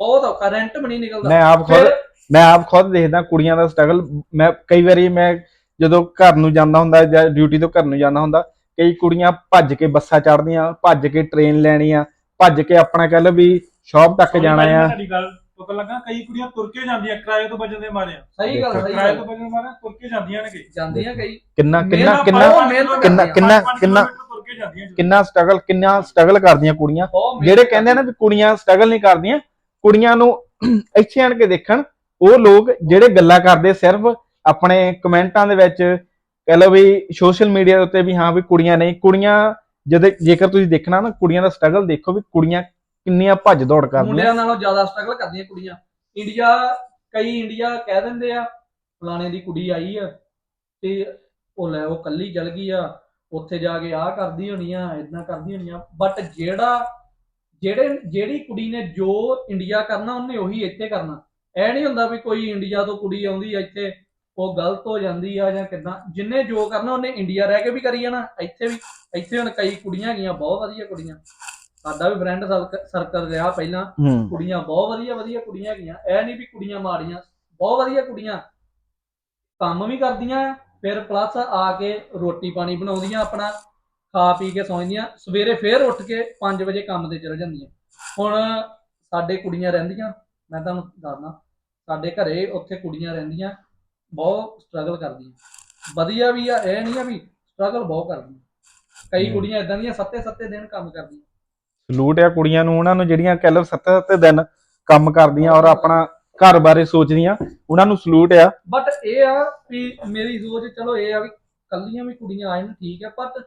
ਬਹੁਤ ਔਖਾ ਰੈਂਟ ਵੀ ਨਹੀਂ ਨਿਕਲਦਾ। ਮੈਂ ਆਪ ਖੁਦ ਫਿਰ ਮੈਂ ਆਪ ਖੁਦ ਦੇਖਦਾ ਕੁੜੀਆਂ ਦਾ ਸਟਰਗਲ ਮੈਂ ਕਈ ਵਾਰੀ ਮੈਂ ਜਦੋਂ ਘਰ ਨੂੰ ਜਾਂਦਾ ਹੁੰਦਾ ਜਾਂ ਡਿਊਟੀ ਤੋਂ ਘਰ ਨੂੰ ਜਾਂਦਾ ਹੁੰਦਾ ਕਈ ਕੁੜੀਆਂ ਭੱਜ ਕੇ ਬੱਸਾਂ ਚੜ੍ਹਦੀਆਂ ਭੱਜ ਕੇ ਟ੍ਰੇਨ ਲੈਣੀ ਆ ਭੱਜ ਕੇ ਆਪਣਾ ਕਹਿ ਲਓ ਵੀ ਸ਼ਾਪ ਤੱਕ ਜਾਣਾ ਆ। ਤੁਹਾਡੀ ਗੱਲ ਪਤਾ ਲੱਗਾ ਕਈ ਕੁੜੀਆਂ ਤੁਰ ਕੇ ਜਾਂਦੀਆਂ ਕਿਰਾਏ ਤੋਂ ਬਚਣ ਦੇ ਮਾਰੇ ਸਹੀ ਗੱਲ ਸਹੀ ਕਿਰਾਏ ਗੱਲ ਤੋਂ ਬਚਣ ਦੇ ਮਾਰੇ ਤੁਰ ਕੇ ਜਾਂਦੀਆਂ ਨੇ ਕਈ ਜਾਂਦੀਆਂ ਕਈ। ਕਿੰਨਾ ਕਿੰਨਾ ਕਿੰਨਾ ਬਹੁਤ ਮਿਹਨਤ ਕਿੰਨਾ- ਕਰਦੀਆਂ। ਕਿੰਨਾ- ਪੰਜ- ਪੰਜ ਕਿੰਨਾ- ਕਿਲੋਮੀਟਰ ਤੁਰ ਕੇ ਜਾਂਦੀਆਂ ਕਿੰਨਾ ਸਟਰਗਲ ਕਿੰਨਾ ਸਟਰਗਲ ਕਰਦੀਆਂ ਕੁੜੀਆਂ। ਬਹੁਤ ਜਿਹੜੇ ਕਹਿੰਦੇ ਆ ਨਾ ਵੀ ਕੁੜੀਆਂ ਸਟਰਗਲ ਨਹੀਂ ਕਰਦੀਆਂ ਕੁੜੀਆਂ ਨੂੰ ਇੱਥੇ ਆਣ ਕੇ ਦੇਖਣ, ਉਹ ਲੋਕ ਜਿਹੜੇ ਗੱਲਾਂ ਕਰਦੇ ਸਿਰਫ ਆਪਣੇ ਕਮੈਂਟਾਂ ਦੇ ਵਿੱਚ, ਕਹਿ ਲਓ ਵੀ ਸੋਸ਼ਲ ਮੀਡੀਆ ਉੱਤੇ ਵੀ ਹਾਂ ਵੀ ਕੁੜੀਆਂ ਨਹੀਂ, ਕੁੜੀਆਂ ਜਦ ਜੇਕਰ ਤੁਸੀਂ ਦੇਖਣਾ ਨਾ, ਕੁੜੀਆਂ ਦਾ ਸਟਰਗਲ ਦੇਖੋ ਵੀ ਕੁੜੀਆਂ ਕਿੰਨੀਆਂ ਭੱਜ ਦੌੜ ਕਰਦੀਆਂ। ਮੁੰਡਿਆਂ ਨਾਲੋਂ ਜ਼ਿਆਦਾ ਸਟਰਗਲ ਕਰਦੀਆਂ ਕੁੜੀਆਂ। ਇੰਡੀਆ ਕਈ ਇੰਡੀਆ ਕਹਿ ਦਿੰਦੇ ਆ, ਫਲਾਣੇ ਦੀ ਕੁੜੀ ਆਈ ਆ ਤੇ ਉਹ ਲੈ, ਉਹ ਕੱਲੀ ਚਲ ਗਈ ਆ, ਉੱਥੇ ਜਾ ਕੇ ਆਹ ਕਰਦੀ ਹੋਣੀ ਆ ਇਦਾਂ ਕਰਦੀ ਹੋਣੀ ਆ ਬਟ ਜਿਹੜਾ ਜਿਹੜੇ ਜਿਹੜੀ ਕੁੜੀ ਨੇ ਜੋ ਇੰਡੀਆ ਕਰਨਾ ਉਹਨੇ ਉਹੀ ਇੱਥੇ ਕਰਨਾ। ਇਹ ਨਹੀਂ ਹੁੰਦਾ ਵੀ ਕੋਈ ਇੰਡੀਆ ਤੋਂ ਕੁੜੀ ਆਉਂਦੀ ਆ ਇੱਥੇ ਉਹ ਗਲਤ ਹੋ ਜਾਂਦੀ ਆ ਜਾਂ ਕਿਦਾਂ। ਜਿੰਨੇ ਜੋ ਕਰਨਾ ਉਹਨੇ ਇੰਡੀਆ ਰਹਿ ਕੇ ਵੀ ਕਰੀ ਜਾਣਾ। ਇੱਥੇ ਵੀ ਇੱਥੇ ਹੁਣ ਕਈ ਕੁੜੀਆਂ ਹੈਗੀਆਂ ਬਹੁਤ ਵਧੀਆ ਕੁੜੀਆਂ। ਸਾਡਾ ਵੀ ਫਰੈਂਡ ਸਰਕਲ ਰਿਹਾ ਪਹਿਲਾਂ। ਕੁੜੀਆਂ ਬਹੁਤ ਵਧੀਆ ਵਧੀਆ ਕੁੜੀਆਂ ਹੈਗੀਆਂ। ਇਹ ਨਹੀਂ ਵੀ ਕੁੜੀਆਂ ਮਾੜੀਆਂ। ਬਹੁਤ ਵਧੀਆ ਕੁੜੀਆਂ। ਕੰਮ ਵੀ ਕਰਦੀਆਂ ਫਿਰ ਪਲੱਸ ਆ ਕੇ ਰੋਟੀ ਪਾਣੀ ਬਣਾਉਂਦੀਆਂ ਆਪਣਾ। ਖਾ ਪੀ ਕੇ ਸੌਂਦੀਆਂ ਸਵੇਰੇ ਫੇਰ ਉੱਠ ਕੇ 5 ਵਜੇ ਕੰਮ ਤੇ ਚਲ ਜਾਂਦੀਆਂ। ਹੁਣ ਸਾਡੇ ਕੁੜੀਆਂ ਰਹਿੰਦੀਆਂ ਮੈਂ ਤੁਹਾਨੂੰ ਦੱਸਦਾ ਸਾਡੇ ਘਰੇ ਉੱਥੇ ਕੁੜੀਆਂ ਰਹਿੰਦੀਆਂ ਬਹੁਤ ਸਟਰਗਲ ਕਰਦੀਆਂ। ਵਧੀਆ ਵੀ ਆ ਇਹ ਨਹੀਂ ਆ ਵੀ ਸਟਰਗਲ ਬਹੁਤ ਕਰਦੀਆਂ। ਕਈ। ਕੁੜੀਆਂ ਇਦਾਂ ਦੀਆਂ ਸੱਤੇ ਸੱਤੇ ਦਿਨ ਕੰਮ ਕਰਦੀਆਂ। ਸਲੂਟ ਆ ਕੁੜੀਆਂ ਨੂੰ ਉਹਨਾਂ ਨੂੰ ਜਿਹੜੀਆਂ ਕਹਿ ਲਓ ਸੱਤ ਸੱਤ ਦਿਨ ਕੰਮ ਕਰਦੀਆਂ ਔਰ ਆਪਣਾ ਘਰ ਬਾਰੇ ਸੋਚਦੀਆਂ ਉਹਨਾਂ ਨੂੰ ਸਲੂਟ ਆ। ਬਟ ਇਹ ਆ ਵੀ ਮੇਰੀ ਸੋਚ ਚਲੋ ਇਹ ਆ ਵੀ ਕੱਲੀਆਂ ਵੀ ਕੁੜੀਆਂ ਆ ਜਾਣ ਠੀਕ ਹੈ ਬਟ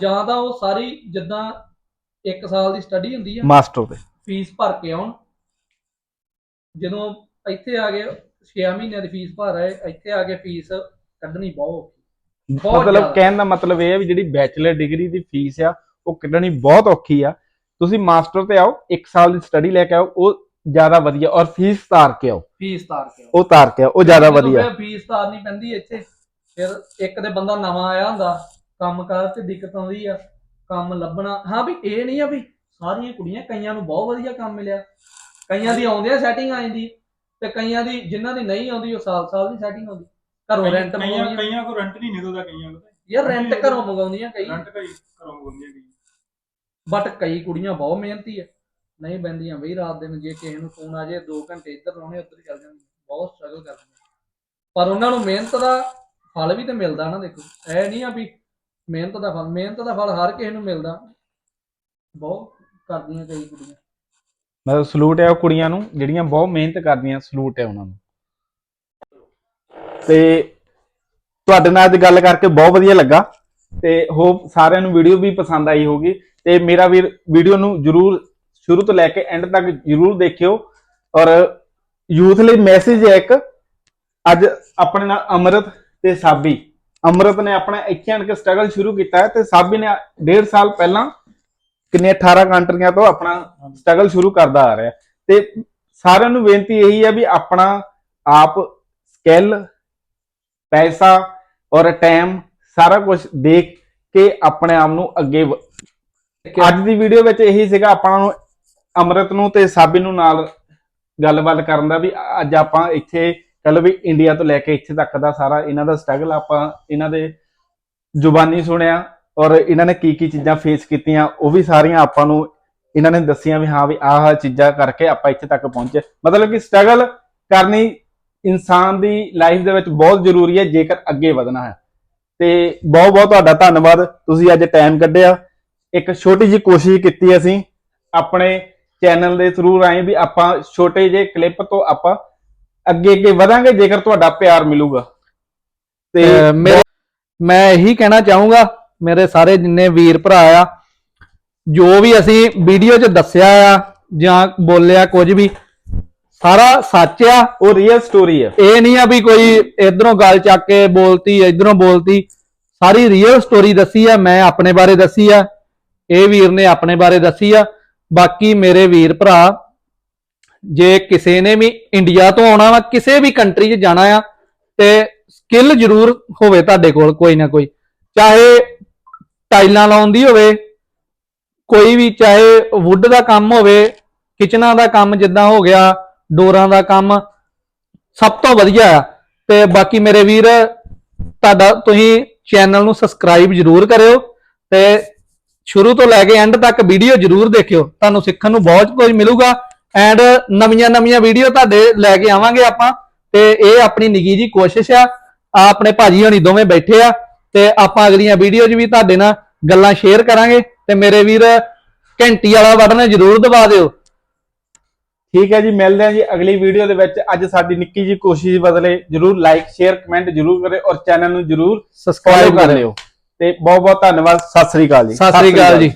ਜਾਂ ਤਾਂ ਉਹ ਸਾਰੀ ਜਿੱਦਾਂ 1 ਸਾਲ ਦੀ ਸਟੱਡੀ ਹੁੰਦੀ ਆ ਮਾਸਟਰ ਤੇ ਫੀਸ ਭਰ ਕੇ ਆਉਣ। ਜਦੋਂ ਇੱਥੇ ਆ ਗਏ 6 ਮਹੀਨਿਆਂ ਦੀ ਫੀਸ ਭਰ ਆਏ ਇੱਥੇ ਆ ਕੇ ਫੀਸ ਕੱਢਣੀ ਬਹੁਤ ਔਖੀ। ਬਹੁਤ ਮਤਲਬ ਜ਼ਿਆਦਾ। ਕਹਿਣ ਦਾ ਮਤਲਬ ਇਹ ਹੈ ਵੀ ਜਿਹੜੀ ਬੈਚਲਰ ਡਿਗਰੀ ਦੀ ਫੀਸ ਆ ਉਹ ਕੱਢਣੀ ਬਹੁਤ ਔਖੀ ਆ। ਤੁਸੀਂ ਮਾਸਟਰ ਤੇ ਆਓ 1 ਸਾਲ ਦੀ ਸਟੱਡੀ ਲੈ ਕੇ ਆਓ ਉਹ ਜ਼ਿਆਦਾ ਵਧੀਆ। ਔਰ ਫੀਸ ਤਾਰ ਕੇ ਆਓ। ਫੀਸ ਤਾਰ ਕੇ ਆਓ। ਉਹ ਤਾਰ ਕੇ ਆਓ ਉਹ ਜ਼ਿਆਦਾ ਜਦੋਂ ਵਧੀਆ। ਫਿਰ ਫੀਸ ਤਾਰਨੀ ਪੈਂਦੀ ਇੱਥੇ ਫਿਰ ਇੱਕ ਦੇ ਬੰਦਾ ਨਵਾਂ ਆਇਆ ਹੁੰਦਾ ਕੰਮ ਕਾਰ 'ਚ ਦਿੱਕਤ ਆਉਂਦੀ ਆ ਕੰਮ ਲੱਭਣਾ। ਹਾਂ ਵੀ ਇਹ ਨਹੀਂ ਆ ਵੀ ਸਾਰੀਆਂ ਕੁੜੀਆਂ ਕਈਆਂ ਨੂੰ ਬਹੁਤ ਵਧੀਆ ਕੰਮ ਮਿਲਿਆ। ਕਈਆਂ ਦੀ ਆਉਂਦੇ ਆ ਸੈਟਿੰਗ ਆ ਜਾਂਦੀ ਤੇ ਕਈਆਂ ਦੀ ਜਿਨ੍ਹਾਂ ਦੀ ਨਹੀਂ ਆਉਂਦੀ ਉਹ ਸਾਲ ਸਾਲ ਦੀ ਸੈਟਿੰਗ ਆਉਂਦੀ। ਘਰੋਂ ਰੈਂਟ ਕਈਆਂ ਮੰਗਾਉਂਦੀਆਂ ਕਈਆਂ ਕੋ ਰੈਂਟ ਨਹੀਂ ਨਿਕਲਦਾ ਕਈਆਂ ਕੋਲ ਯਾਰ ਰੈਂਟ ਘਰੋਂ ਮੰਗਾਉਂਦੀਆਂ ਕਈ। ਰੈਂਟ ਕਈ ਘਰੋਂ ਮੰਗਾਉਂਦੀਆਂ ਕਈ ਬਟ ਕਈ ਕੁੜੀਆਂ ਬਹੁਤ ਮਿਹਨਤੀ ਆ। ਨਹੀਂ ਬੰਦੀਆਂ ਬਈ ਰਾਤ ਦਿਨ ਜੇ ਕਿਸੇ ਨੂੰ ਫੋਨ ਆ ਜਾਏ 2 ਘੰਟੇ ਇੱਧਰ ਲਾਉਣੇ ਉੱਧਰ ਚੱਲ ਜਾਂਦੀਆਂ। ਬਹੁਤ ਸਟਰਗਲ ਕਰਦੀਆਂ। ਪਰ ਉਹਨਾਂ ਨੂੰ ਮਿਹਨਤ ਦਾ ਫਲ ਵੀ ਤੇ ਮਿਲਦਾ ਨਾ ਦੇਖੋ। ਇਹ ਨਹੀਂ ਆ ਵੀ ਮਿਹਨਤ ਦਾ ਫਲ, ਮਿਹਨਤ ਦਾ ਫਲ ਹਰ ਕਿਸੇ ਨੂੰ ਮਿਲਦਾ। ਬਹੁਤ ਕਰਦੀਆਂ ਕਈ ਕੁੜੀਆਂ। ਮਤਲਬ ਸਲੂਟ ਹੈ ਉਹ ਕੁੜੀਆਂ ਨੂੰ, ਜਿਹੜੀਆਂ ਬਹੁਤ ਮਿਹਨਤ ਕਰਦੀਆਂ, ਸਲੂਟ ਹੈ ਉਹਨਾਂ ਨੂੰ। ਤੇ ਤੁਹਾਡੇ ਨਾਲ ਅੱਜ ਗੱਲ ਕਰਕੇ ਬਹੁਤ ਵਧੀਆ ਲੱਗਾ। ਤੇ ਹੋਪ ਸਾਰਿਆਂ ਨੂੰ ਵੀਡੀਓ ਵੀ ਪਸੰਦ ਆਈ ਹੋਗੀ ਤੇ ਮੇਰਾ ਵੀਰ, ਵੀਡੀਓ ਨੂੰ ਜਰੂਰ ਸ਼ੁਰੂ ਤੋਂ ਲੈ ਕੇ ਐਂਡ ਤੱਕ ਜਰੂਰ ਦੇਖਿਓ। ਔਰ ਯੂਥ ਲਈ ਮੈਸੇਜ ਹੈ ਇੱਕ, ਅੱਜ ਆਪਣੇ ਨਾਲ ਅਮਰਤ ਤੇ ਸਾਬੀ। ਅਮਰਤ ਨੇ ਆਪਣਾ ਇੱਥੇ ਆਣ ਕੇ ਸਟਰਗਲ ਸ਼ੁਰੂ ਕੀਤਾ ਹੈ ਤੇ ਸਾਬੀ ਨੇ 1.5 ਸਾਲ ਪਹਿਲਾਂ ਕਿੰਨੇ 18 ਕੰਟਰੀਆਂ ਤੋਂ ਆਪਣਾ ਸਟਰਗਲ ਸ਼ੁਰੂ ਕਰਦਾ ਆ ਰਿਹਾ। ਤੇ ਸਾਰਿਆਂ ਨੂੰ ਬੇਨਤੀ ਇਹੀ ਹੈ ਵੀ ਆਪਣਾ ਆਪ ਸਕਿੱਲ ਪੈਸਾ ਔਰ ਟਾਈਮ ਸਾਰਾ ਕੁਝ ਦੇਖ ਕੇ ਆਪਣੇ ਆਪ ਨੂੰ ਅੱਗੇ ਅੱਜ ਦੀ ਵੀਡੀਓ ਵਿੱਚ ਇਹੀ ਸੀਗਾ ਆਪਾਂ ਨੂੰ ਅਮਰਤ ਨੂੰ ਤੇ ਸਾਬੀ ਨੂੰ ਨਾਲ ਗੱਲਬਾਤ ਕਰਨ ਦਾ ਵੀ ਅੱਜ ਆਪਾਂ ਇੱਥੇ ਕੱਲ ਵੀ ਇੰਡੀਆ ਤੋਂ ਲੈ ਕੇ ਇੱਥੇ ਤੱਕ ਦਾ ਸਾਰਾ ਇਹਨਾਂ ਦਾ ਸਟਰਗਲ ਆਪਾਂ ਇਹਨਾਂ ਦੇ ਜ਼ੁਬਾਨੀ ਸੁਣਿਆ ਔਰ ਇਹਨਾਂ ਨੇ ਕੀ ਕੀ ਚੀਜ਼ਾਂ ਫੇਸ ਕੀਤੀਆਂ, ਉਹ ਵੀ ਸਾਰੀਆਂ ਆਪਾਂ ਨੂੰ ਇਹਨਾਂ ਨੇ ਦੱਸੀਆਂ ਵੀ ਹਾਂ ਵੀ ਆਹ ਚੀਜ਼ਾਂ ਕਰਕੇ ਆਪਾਂ ਇੱਥੇ ਤੱਕ ਪਹੁੰਚੇ। ਮਤਲਬ ਕਿ ਸਟਰਗਲ ਕਰਨੀ ਇਨਸਾਨ ਦੀ ਲਾਈਫ ਦੇ ਵਿੱਚ ਬਹੁਤ ਜ਼ਰੂਰੀ ਹੈ, ਜੇਕਰ ਅੱਗੇ ਵਧਣਾ ਹੈ। ਤੇ ਬਹੁਤ ਬਹੁਤ ਤੁਹਾਡਾ ਧੰਨਵਾਦ, ਤੁਸੀਂ ਅੱਜ ਟਾਈਮ ਕੱਢਿਆ। ਇੱਕ ਛੋਟੀ ਜਿਹੀ ਕੋਸ਼ਿਸ਼ ਕੀਤੀ ਅਸੀਂ, ਆਪਣੇ ਚੈਨਲ ਦੇ ਥਰੂ ਰਾਹੀਂ ਵੀ ਆਪਾਂ ਛੋਟੇ ਜਿਹੇ ਕਲਿੱਪ ਤੋਂ ਆਪਾਂ ਅੱਗੇ ਅੱਗੇ ਵਧਾਂਗੇ ਜੇਕਰ ਤੁਹਾਡਾ ਪਿਆਰ ਮਿਲੂਗਾ। ਤੇ ਮੇਰੇ ਮੈਂ ਇਹੀ ਕਹਿਣਾ ਚਾਹੂੰਗਾ ਮੇਰੇ ਸਾਰੇ ਜਿੰਨੇ ਵੀਰ ਭਰਾ ਆ ਜੋ ਵੀ ਅਸੀਂ ਵੀਡੀਓ 'ਚ ਦੱਸਿਆ ਆ ਜਾਂ ਬੋਲਿਆ ਕੁਝ ਵੀ ਸਾਰਾ ਸੱਚ ਆ। ਉਹ ਰੀਅਲ ਸਟੋਰੀ ਹੈ ਇਹ ਨਹੀਂ ਆ ਵੀ ਕੋਈ ਇਧਰੋਂ ਗੱਲ ਚੱਕ ਕੇ ਬੋਲਤੀ ਇਧਰੋਂ ਬੋਲਤੀ। ਸਾਰੀ ਰੀਅਲ ਸਟੋਰੀ ਦੱਸੀ ਆ ਮੈਂ ਆਪਣੇ ਬਾਰੇ ਦੱਸੀ ਆ ਇਹ ਵੀਰ ਨੇ ਆਪਣੇ ਬਾਰੇ ਦੱਸੀ ਆ। ਬਾਕੀ ਮੇਰੇ ਵੀਰ ਭਰਾ ਜੇ ਕਿਸੇ ਨੇ ਵੀ ਇੰਡੀਆ ਤੋਂ ਆਉਣਾ ਵਾ, ਕਿਸੇ ਵੀ ਕੰਟਰੀ 'ਚ ਜਾਣਾ ਆ, ਤੇ ਸਕਿੱਲ ਜ਼ਰੂਰ ਹੋਵੇ ਤੁਹਾਡੇ ਕੋਲ ਕੋਈ ਨਾ ਕੋਈ। ਚਾਹੇ ਟਾਈਲਾਂ ਲਾਉਣ ਦੀ ਹੋਵੇ, ਕੋਈ ਵੀ ਚਾਹੇ ਵੁੱਡ ਦਾ ਕੰਮ ਹੋਵੇ ਕਿਚਨਾਂ ਦਾ ਕੰਮ ਜਿੱਦਾਂ ਹੋ ਗਿਆ, ਡੋਰਾਂ ਦਾ ਕੰਮ, ਸਭ ਤੋਂ ਵਧੀਆ ਆ। ਤੇ ਬਾਕੀ ਮੇਰੇ ਵੀਰ, ਤੁਹਾਡਾ ਤੁਸੀਂ ਚੈਨਲ ਨੂੰ ਸਬਸਕ੍ਰਾਈਬ ਜਰੂਰ ਕਰਿਓ ਤੇ ਸ਼ੁਰੂ ਤੋਂ ਲੈ ਕੇ ਐਂਡ ਤੱਕ ਵੀਡੀਓ ਜਰੂਰ ਦੇਖਿਓ। ਤੁਹਾਨੂੰ ਸਿੱਖਣ ਨੂੰ ਬਹੁਤ ਕੁਝ ਮਿਲੂਗਾ। ਐਂਡ ਨਵੀਆਂ ਨਵੀਆਂ ਵੀਡੀਓ ਤੁਹਾਡੇ ਲੈ ਕੇ ਆਵਾਂਗੇ ਆਪਾਂ ਤੇ ਇਹ ਆਪਣੀ ਨਿੱਕੀ ਜੀ ਕੋਸ਼ਿਸ਼ ਆ। ਆਪਣੇ ਭਾਜੀ ਹੋਣੀ ਦੋਵੇਂ ਬੈਠੇ ਆ ਤੇ ਆਪਾਂ ਅਗਲੀਆਂ ਵੀਡੀਓ 'ਚ ਵੀ ਤੁਹਾਡੇ ਨਾਲ ਗੱਲਾਂ ਸ਼ੇਅਰ ਕਰਾਂਗੇ। ਤੇ ਮੇਰੇ ਵੀਰ ਘੰਟੀ ਵਾਲਾ ਬਟਨ ਜਰੂਰ ਦਬਾ ਦਿਓ। ਠੀਕ ਹੈ ਜੀ ਮਿਲਦੇ ਹਾਂ ਜੀ ਅਗਲੀ ਵੀਡੀਓ ਦੇ ਵਿੱਚ। ਅੱਜ ਸਾਡੀ ਨਿੱਕੀ ਜੀ ਕੋਸ਼ਿਸ਼ ਬਦਲੇ ਜਰੂਰ ਲਾਈਕ ਸ਼ੇਅਰ ਕਮੈਂਟ ਜਰੂਰ ਕਰੇ ਔਰ ਚੈਨਲ ਨੂੰ ਜਰੂਰ ਸਬਸਕ੍ਰਾਈਬ ਕਰ ਲਿਓ। ਤੇ ਬਹੁਤ ਬਹੁਤ ਧੰਨਵਾਦ। ਸਤਿ ਸ੍ਰੀ ਅਕਾਲ ਜੀ। ਸਤਿ ਸ੍ਰੀ ਅਕਾਲ ਜੀ।